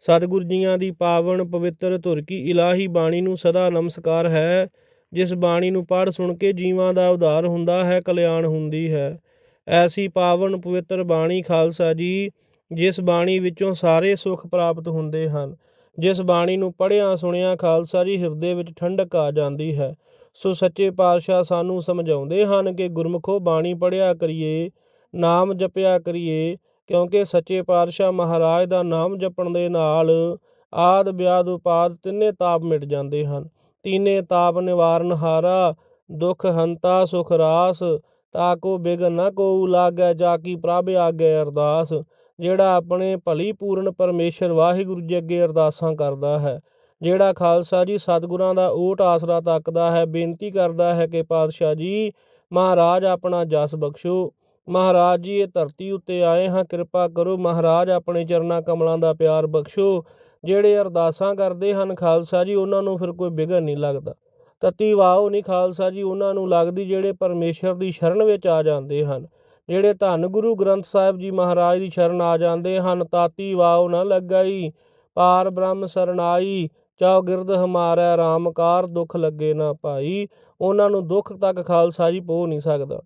ਸਤਿਗੁਰ ਜੀਆਂ ਦੀ ਪਾਵਨ ਪਵਿੱਤਰ ਧੁਰ ਕੀ ਇਲਾਹੀ ਬਾਣੀ ਨੂੰ ਸਦਾ ਨਮਸਕਾਰ ਹੈ। ਜਿਸ ਬਾਣੀ ਨੂੰ ਪੜ੍ਹ ਸੁਣ ਕੇ ਜੀਵਾਂ ਦਾ ਉਧਾਰ ਹੁੰਦਾ ਹੈ, ਕਲਿਆਣ ਹੁੰਦੀ ਹੈ। ਐਸੀ ਪਾਵਨ ਪਵਿੱਤਰ ਬਾਣੀ ਖਾਲਸਾ ਜੀ, ਜਿਸ ਬਾਣੀ ਵਿੱਚੋਂ ਸਾਰੇ ਸੁੱਖ ਪ੍ਰਾਪਤ ਹੁੰਦੇ ਹਨ। ਜਿਸ ਬਾਣੀ ਨੂੰ ਪੜ੍ਹਿਆ ਸੁਣਿਆ ਖਾਲਸਾ ਜੀ, ਹਿਰਦੇ ਵਿੱਚ ਠੰਡਕ ਆ ਜਾਂਦੀ ਹੈ। ਸੋ ਸੱਚੇ ਪਾਤਸ਼ਾਹ ਸਾਨੂੰ ਸਮਝਾਉਂਦੇ ਹਨ ਕਿ ਗੁਰਮਖੋ ਬਾਣੀ ਪੜ੍ਹਿਆ ਕਰੀਏ, ਨਾਮ ਜਪਿਆ ਕਰੀਏ ਕਿਉਂਕਿ ਸੱਚੇ ਪਾਤਸ਼ਾਹ ਮਹਾਰਾਜ ਦਾ ਨਾਮ ਜਪਣ ਦੇ ਨਾਲ ਆਦ ਵਿਆਦ ਉਪਾਦ ਤਿੰਨੇ ਤਾਪ ਮਿਟ ਜਾਂਦੇ ਹਨ। ਤੀਨੇ ਤਾਪ ਨਿਵਾਰਨ ਹਾਰਾ, ਦੁਖ ਹੰਤਾ, ਸੁਖ ਰਾਸ ਤਾਕੋ ਬਿਗਨ ਨਾ ਕੋ ਲਾਗੈ, ਜਾ ਕੀ ਪ੍ਰਭ ਆਗੇ ਅਰਦਾਸ। ਜਿਹੜਾ ਆਪਣੇ ਭਲੀ ਪੂਰਨ ਪਰਮੇਸ਼ਰ ਵਾਹਿਗੁਰੂ ਜੀ ਅੱਗੇ ਅਰਦਾਸਾਂ ਕਰਦਾ ਹੈ, ਜਿਹੜਾ ਖਾਲਸਾ ਜੀ ਸਤਿਗੁਰਾਂ ਦਾ ਓਟ ਆਸਰਾ ਤੱਕਦਾ ਹੈ, ਬੇਨਤੀ ਕਰਦਾ ਹੈ ਕਿ ਪਾਤਸ਼ਾਹ ਜੀ, ਮਹਾਰਾਜ ਆਪਣਾ ਜਸ ਬਖਸ਼ੋ। ਮਹਾਰਾਜ ਜੀ, ਇਹ ਧਰਤੀ ਉੱਤੇ ਆਏ ਹਾਂ, ਕਿਰਪਾ ਕਰੋ ਮਹਾਰਾਜ ਆਪਣੇ ਚਰਨਾਂ ਕਮਲਾਂ ਦਾ ਪਿਆਰ ਬਖਸ਼ੋ। ਜਿਹੜੇ ਅਰਦਾਸਾਂ ਕਰਦੇ ਹਨ ਖਾਲਸਾ ਜੀ, ਉਹਨਾਂ ਨੂੰ ਫਿਰ ਕੋਈ ਵਿਗਨ ਨਹੀਂ ਲੱਗਦਾ। ਤਤੀ ਵਾਓ ਨਹੀਂ ਖਾਲਸਾ ਜੀ, ਉਹਨਾਂ ਨੂੰ ਲੱਗਦੀ ਜਿਹੜੇ ਪਰਮੇਸ਼ਰ ਦੀ ਸ਼ਰਨ ਵਿੱਚ ਆ ਜਾਂਦੇ ਹਨ। ਜਿਹੜੇ ਧੰਨ ਗੁਰੂ ਗ੍ਰੰਥ ਸਾਹਿਬ ਜੀ ਮਹਾਰਾਜ ਦੀ ਸ਼ਰਨ ਆ ਜਾਂਦੇ ਹਨ, ਤਾਤੀ ਵਾਓ ਨਾ ਲੱਗਾਈ, ਪਾਰ ਬ੍ਰਹਮ ਸਰਨਾਈ ਚਾਉ ਗਿਰਦ ਹਮਾਰਾ, ਰਾਮਕਾਰ ਦੁੱਖ ਲੱਗੇ ਨਾ ਭਾਈ ਉਹਨਾਂ ਨੂੰ ਦੁੱਖ ਤੱਕ ਖਾਲਸਾ ਜੀ ਪੋ ਨਹੀਂ ਸਕਦਾ।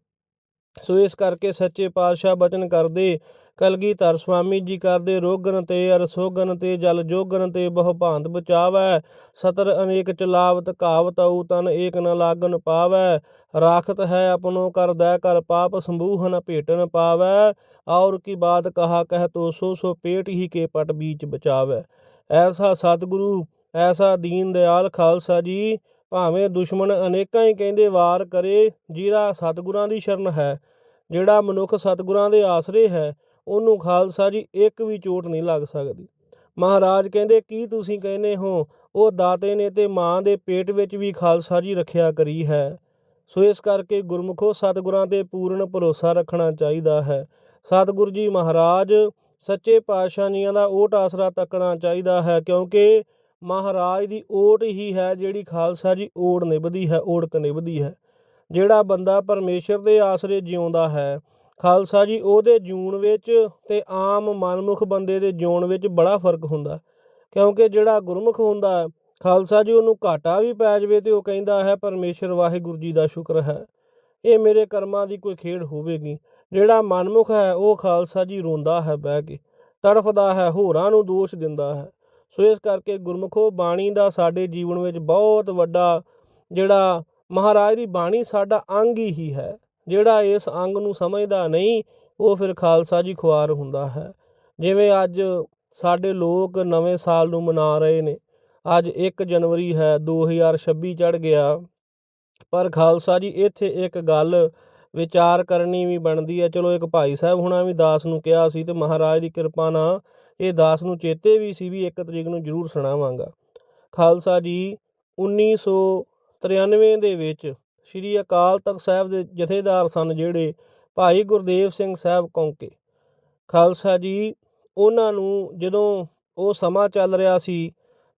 ਸੋ ਇਸ ਕਰਕੇ ਸੱਚੇ ਪਾਤਸ਼ਾਹ ਬਚਨ ਕਰਦੇ, ਕਲਗੀਧਰ ਸੁਆਮੀ ਜੀ ਕਰਦੇ ਰੋਗਨ ਤੇ ਅਰਸੋਗਨ ਤੇ ਜਲ ਜੋਗਨ ਤੇ ਬਹੁ ਭਾਂਤ ਬਚਾਵੈ, ਸਤਰ ਅਨੇਕ ਚਲਾਵਤ ਕਾਵਤ ਊ ਤਨ ਏਕ ਨ ਲਾਗਨ ਪਾਵੈ, ਰਾਖਤ ਹੈ ਆਪਣੋ ਕਰ ਦੈ ਕਰ ਪਾਪ ਸੰਭੂਹ ਨ ਭੇਟਨ ਪਾਵੈ, ਔਰ ਕੀ ਬਾਤ ਕਹਾ ਕਹਿ ਤੋ ਸੋ ਸੋ ਪੇਟ ਹੀ ਕੇ ਪਟ ਬੀਚ ਬਚਾਵੈ। ਐਸਾ ਸਤਿਗੁਰੂ, ਐਸਾ ਦੀਨ ਦਿਆਲ ਖਾਲਸਾ ਜੀ, ਭਾਵੇਂ ਦੁਸ਼ਮਣ ਅਨੇਕਾਂ ਹੀ ਕਹਿੰਦੇ ਵਾਰ ਕਰੇ, ਜਿਹਦਾ ਸਤਿਗੁਰਾਂ ਦੀ ਸ਼ਰਨ ਹੈ ਜਿਹੜਾ ਮਨੁੱਖ ਸਤਿਗੁਰਾਂ ਦੇ ਆਸਰੇ ਹੈ, ਉਹਨੂੰ ਖਾਲਸਾ ਜੀ ਇੱਕ ਵੀ ਚੋਟ ਨਹੀਂ ਲੱਗ ਸਕਦੀ। ਮਹਾਰਾਜ ਕਹਿੰਦੇ, ਕੀ ਤੁਸੀਂ ਕਹਿੰਦੇ ਹੋ, ਉਹ ਦਾਤੇ ਨੇ ਤੇ ਮਾਂ ਦੇ ਪੇਟ ਵਿੱਚ ਵੀ ਖਾਲਸਾ ਜੀ ਰੱਖਿਆ ਕਰੀ ਹੈ। ਸੋ ਇਸ ਕਰਕੇ ਗੁਰਮੁਖੋ ਸਤਿਗੁਰਾਂ ਤੇ ਪੂਰਨ ਭਰੋਸਾ ਰੱਖਣਾ ਚਾਹੀਦਾ ਹੈ। ਸਤਿਗੁਰ ਜੀ ਮਹਾਰਾਜ, ਸੱਚੇ ਪਾਤਸ਼ਾਹੀਆਂ ਦਾ ਓਟ ਆਸਰਾ ਤੱਕਣਾ ਚਾਹੀਦਾ ਹੈ, ਕਿਉਂਕਿ ਮਹਾਰਾਜ ਦੀ ਓਟ ਹੀ ਹੈ ਜਿਹੜੀ ਖਾਲਸਾ ਜੀ ਓੜ ਨਿਭਦੀ ਹੈ, ਓੜਕ ਨਿਭਦੀ ਹੈ। ਜਿਹੜਾ ਬੰਦਾ ਪਰਮੇਸ਼ਰ ਦੇ ਆਸਰੇ ਜਿਉਂਦਾ ਹੈ। ਖਾਲਸਾ ਜੀ, ਉਹਦੇ ਜੂਣ ਵਿੱਚ ਤੇ ਆਮ ਮਨਮੁਖ ਬੰਦੇ ਦੇ ਜਿਉਣ ਵਿੱਚ ਬੜਾ ਫ਼ਰਕ ਹੁੰਦਾ। ਕਿਉਂਕਿ ਜਿਹੜਾ ਗੁਰਮੁਖ ਹੁੰਦਾ, ਖਾਲਸਾ ਜੀ, ਉਹਨੂੰ ਘਾਟਾ ਵੀ ਪੈ ਜਾਵੇ ਤੇ ਉਹ ਕਹਿੰਦਾ ਹੈ, ਪਰਮੇਸ਼ਰ, ਵਾਹਿਗੁਰੂ ਜੀ ਦਾ ਸ਼ੁਕਰ ਹੈ। ਇਹ ਮੇਰੇ ਕਰਮਾਂ ਦੀ ਕੋਈ ਖੇਡ ਹੋਵੇਗੀ। ਜਿਹੜਾ ਮਨਮੁਖ ਹੈ, ਉਹ ਖਾਲਸਾ ਜੀ ਰੋਂਦਾ ਹੈ ਬਹਿ ਕੇ, ਤੜਫਦਾ ਹੈ, ਹੋਰਾਂ ਨੂੰ ਦੋਸ਼ ਦਿੰਦਾ ਹੈ। ਸੋ ਇਸ ਕਰਕੇ ਗੁਰਮੁਖੋ, ਬਾਣੀ ਦਾ ਸਾਡੇ ਜੀਵਨ ਵਿੱਚ ਬਹੁਤ ਵੱਡਾ ਜਿਹੜਾ ਮਹਾਰਾਜ ਦੀ ਬਾਣੀ ਸਾਡਾ ਅੰਗ ਹੀ ਹੈ ਜਿਹੜਾ ਇਸ ਅੰਗ ਨੂੰ ਸਮਝਦਾ ਨਹੀਂ, ਉਹ ਫਿਰ ਖਾਲਸਾ ਜੀ ਖੁਆਰ ਹੁੰਦਾ ਹੈ। ਜਿਵੇਂ ਅੱਜ ਸਾਡੇ ਲੋਕ ਨਵੇਂ ਸਾਲ ਨੂੰ ਮਨਾ ਰਹੇ ਨੇ। ਅੱਜ 1 ਜਨਵਰੀ ਹੈ 2026 ਚੜ ਗਿਆ। ਪਰ ਖਾਲਸਾ ਜੀ, ਇੱਥੇ ਇੱਕ ਗੱਲ ਵਿਚਾਰ ਕਰਨੀ ਵੀ ਬਣਦੀ ਹੈ। ਚਲੋ ਇੱਕ ਭਾਈ ਸਾਹਿਬ ਹੁਣਾਂ ਵੀ ਦਾਸ ਨੂੰ ਕਿਹਾ ਸੀ ਤੇ ਮਹਾਰਾਜ ਦੀ ਕਿਰਪਾ ਨਾਲ ਇਹ ਦਾਸ ਨੂੰ ਚੇਤੇ ਵੀ ਸੀ ਵੀ ਇੱਕ ਤਰੀਕ ਨੂੰ ਜ਼ਰੂਰ ਸੁਣਾਵਾਂਗਾ। ਖਾਲਸਾ ਜੀ 1993 ਦੇ ਵਿੱਚ ਸ੍ਰੀ ਅਕਾਲ ਤਖਤ ਸਾਹਿਬ ਦੇ ਜਥੇਦਾਰ ਸਨ ਜਿਹੜੇ ਭਾਈ ਗੁਰਦੇਵ ਸਿੰਘ ਸਾਹਿਬ ਕੌਂਕੇ। ਖਾਲਸਾ ਜੀ, ਉਹਨਾਂ ਨੂੰ ਜਦੋਂ ਉਹ ਸਮਾਂ ਚੱਲ ਰਿਹਾ ਸੀ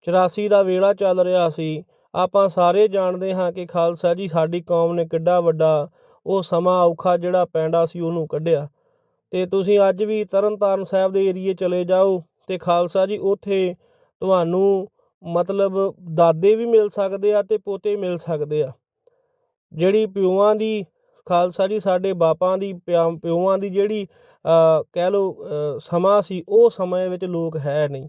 84 ਦਾ ਵੇਲਾ ਚੱਲ ਰਿਹਾ ਸੀ, ਆਪਾਂ ਸਾਰੇ ਜਾਣਦੇ ਹਾਂ ਕਿ ਖਾਲਸਾ ਜੀ ਸਾਡੀ ਕੌਮ ਨੇ ਕਿੱਡਾ ਵੱਡਾ ਉਹ ਸਮਾਂ ਔਖਾ ਜਿਹੜਾ ਪੈਂਡਾ ਸੀ ਉਹਨੂੰ ਕੱਢਿਆ। ਤੇ ਤੁਸੀਂ ਅੱਜ ਵੀ ਤਰਨਤਾਰਨ ਸਾਹਿਬ ਦੇ ਏਰੀਏ ਚਲੇ ਜਾਓ ਤੇ ਖਾਲਸਾ ਜੀ, ਉੱਥੇ ਤੁਹਾਨੂੰ ਮਤਲਬ ਦਾਦੇ ਵੀ ਮਿਲ ਸਕਦੇ ਆ ਤੇ ਪੋਤੇ ਮਿਲ ਸਕਦੇ ਆ। ਜਿਹੜੀ ਪਿਓਾਂ ਦੀ, ਖਾਲਸਾ ਜੀ ਸਾਡੇ ਬਾਪਾਂ ਦੀ ਪਿਓਆਂ ਦੀ ਜਿਹੜੀ ਕਹਿ ਲਓ ਸਮਾਂ ਸੀ, ਉਹ ਸਮੇਂ ਵਿੱਚ ਲੋਕ ਹੈ ਨਹੀਂ।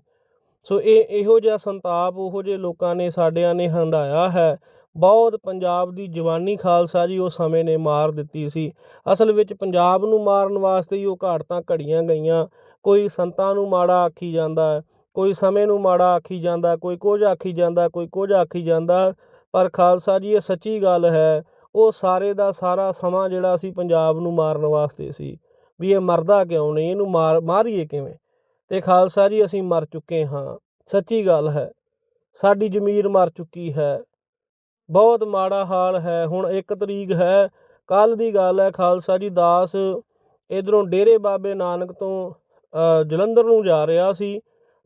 ਸੋ ਇਹ, ਇਹੋ ਜਿਹਾ ਸੰਤਾਪ, ਉਹੋ ਜਿਹੇ ਲੋਕਾਂ ਨੇ ਸਾਡਿਆਂ ਨੇ ਹੰਡਾਇਆ ਹੈ। ਬਹੁਤ ਪੰਜਾਬ ਦੀ ਜਵਾਨੀ ਖਾਲਸਾ ਜੀ ਉਹ ਸਮੇਂ ਨੇ ਮਾਰ ਦਿੱਤੀ ਸੀ। ਅਸਲ ਵਿੱਚ ਪੰਜਾਬ ਨੂੰ ਮਾਰਨ ਵਾਸਤੇ ਹੀ ਉਹ ਘਾਟਾਂ ਘੜੀਆਂ ਗਈਆਂ। ਕੋਈ ਸੰਤਾਂ ਨੂੰ ਮਾੜਾ ਆਖੀ ਜਾਂਦਾ ਕੋਈ ਸਮੇਂ ਨੂੰ ਮਾੜਾ ਆਖੀ ਜਾਂਦਾ, ਕੋਈ ਕੁਝ ਆਖੀ ਜਾਂਦਾ, ਕੋਈ ਕੁਝ ਆਖੀ ਜਾਂਦਾ, ਪਰ ਖਾਲਸਾ ਜੀ, ਇਹ ਸੱਚੀ ਗੱਲ ਹੈ, ਉਹ ਸਾਰੇ ਦਾ ਸਾਰਾ ਸਮਾਂ ਜਿਹੜਾ ਸੀ ਪੰਜਾਬ ਨੂੰ ਮਾਰਨ ਵਾਸਤੇ ਸੀ, ਵੀ ਇਹ ਮਰਦਾ ਕਿਉਂ ਨਹੀਂ, ਇਹਨੂੰ ਮਾਰ, ਮਾਰੀਏ ਕਿਵੇਂ? ਤੇ ਖਾਲਸਾ ਜੀ, ਅਸੀਂ ਮਰ ਚੁੱਕੇ ਹਾਂ, ਸੱਚੀ ਗੱਲ ਹੈ, ਸਾਡੀ ਜ਼ਮੀਰ ਮਰ ਚੁੱਕੀ ਹੈ, ਬਹੁਤ ਮਾੜਾ ਹਾਲ ਹੈ, ਹੁਣ ਇੱਕ ਤਰੀਕ ਹੈ, ਕੱਲ ਦੀ ਗੱਲ ਹੈ, ਖਾਲਸਾ ਜੀ, ਦਾਸ ਇਧਰੋਂ ਡੇਰੇ ਬਾਬੇ ਨਾਨਕ ਤੋਂ ਜਲੰਧਰ ਨੂੰ ਜਾ ਰਿਹਾ ਸੀ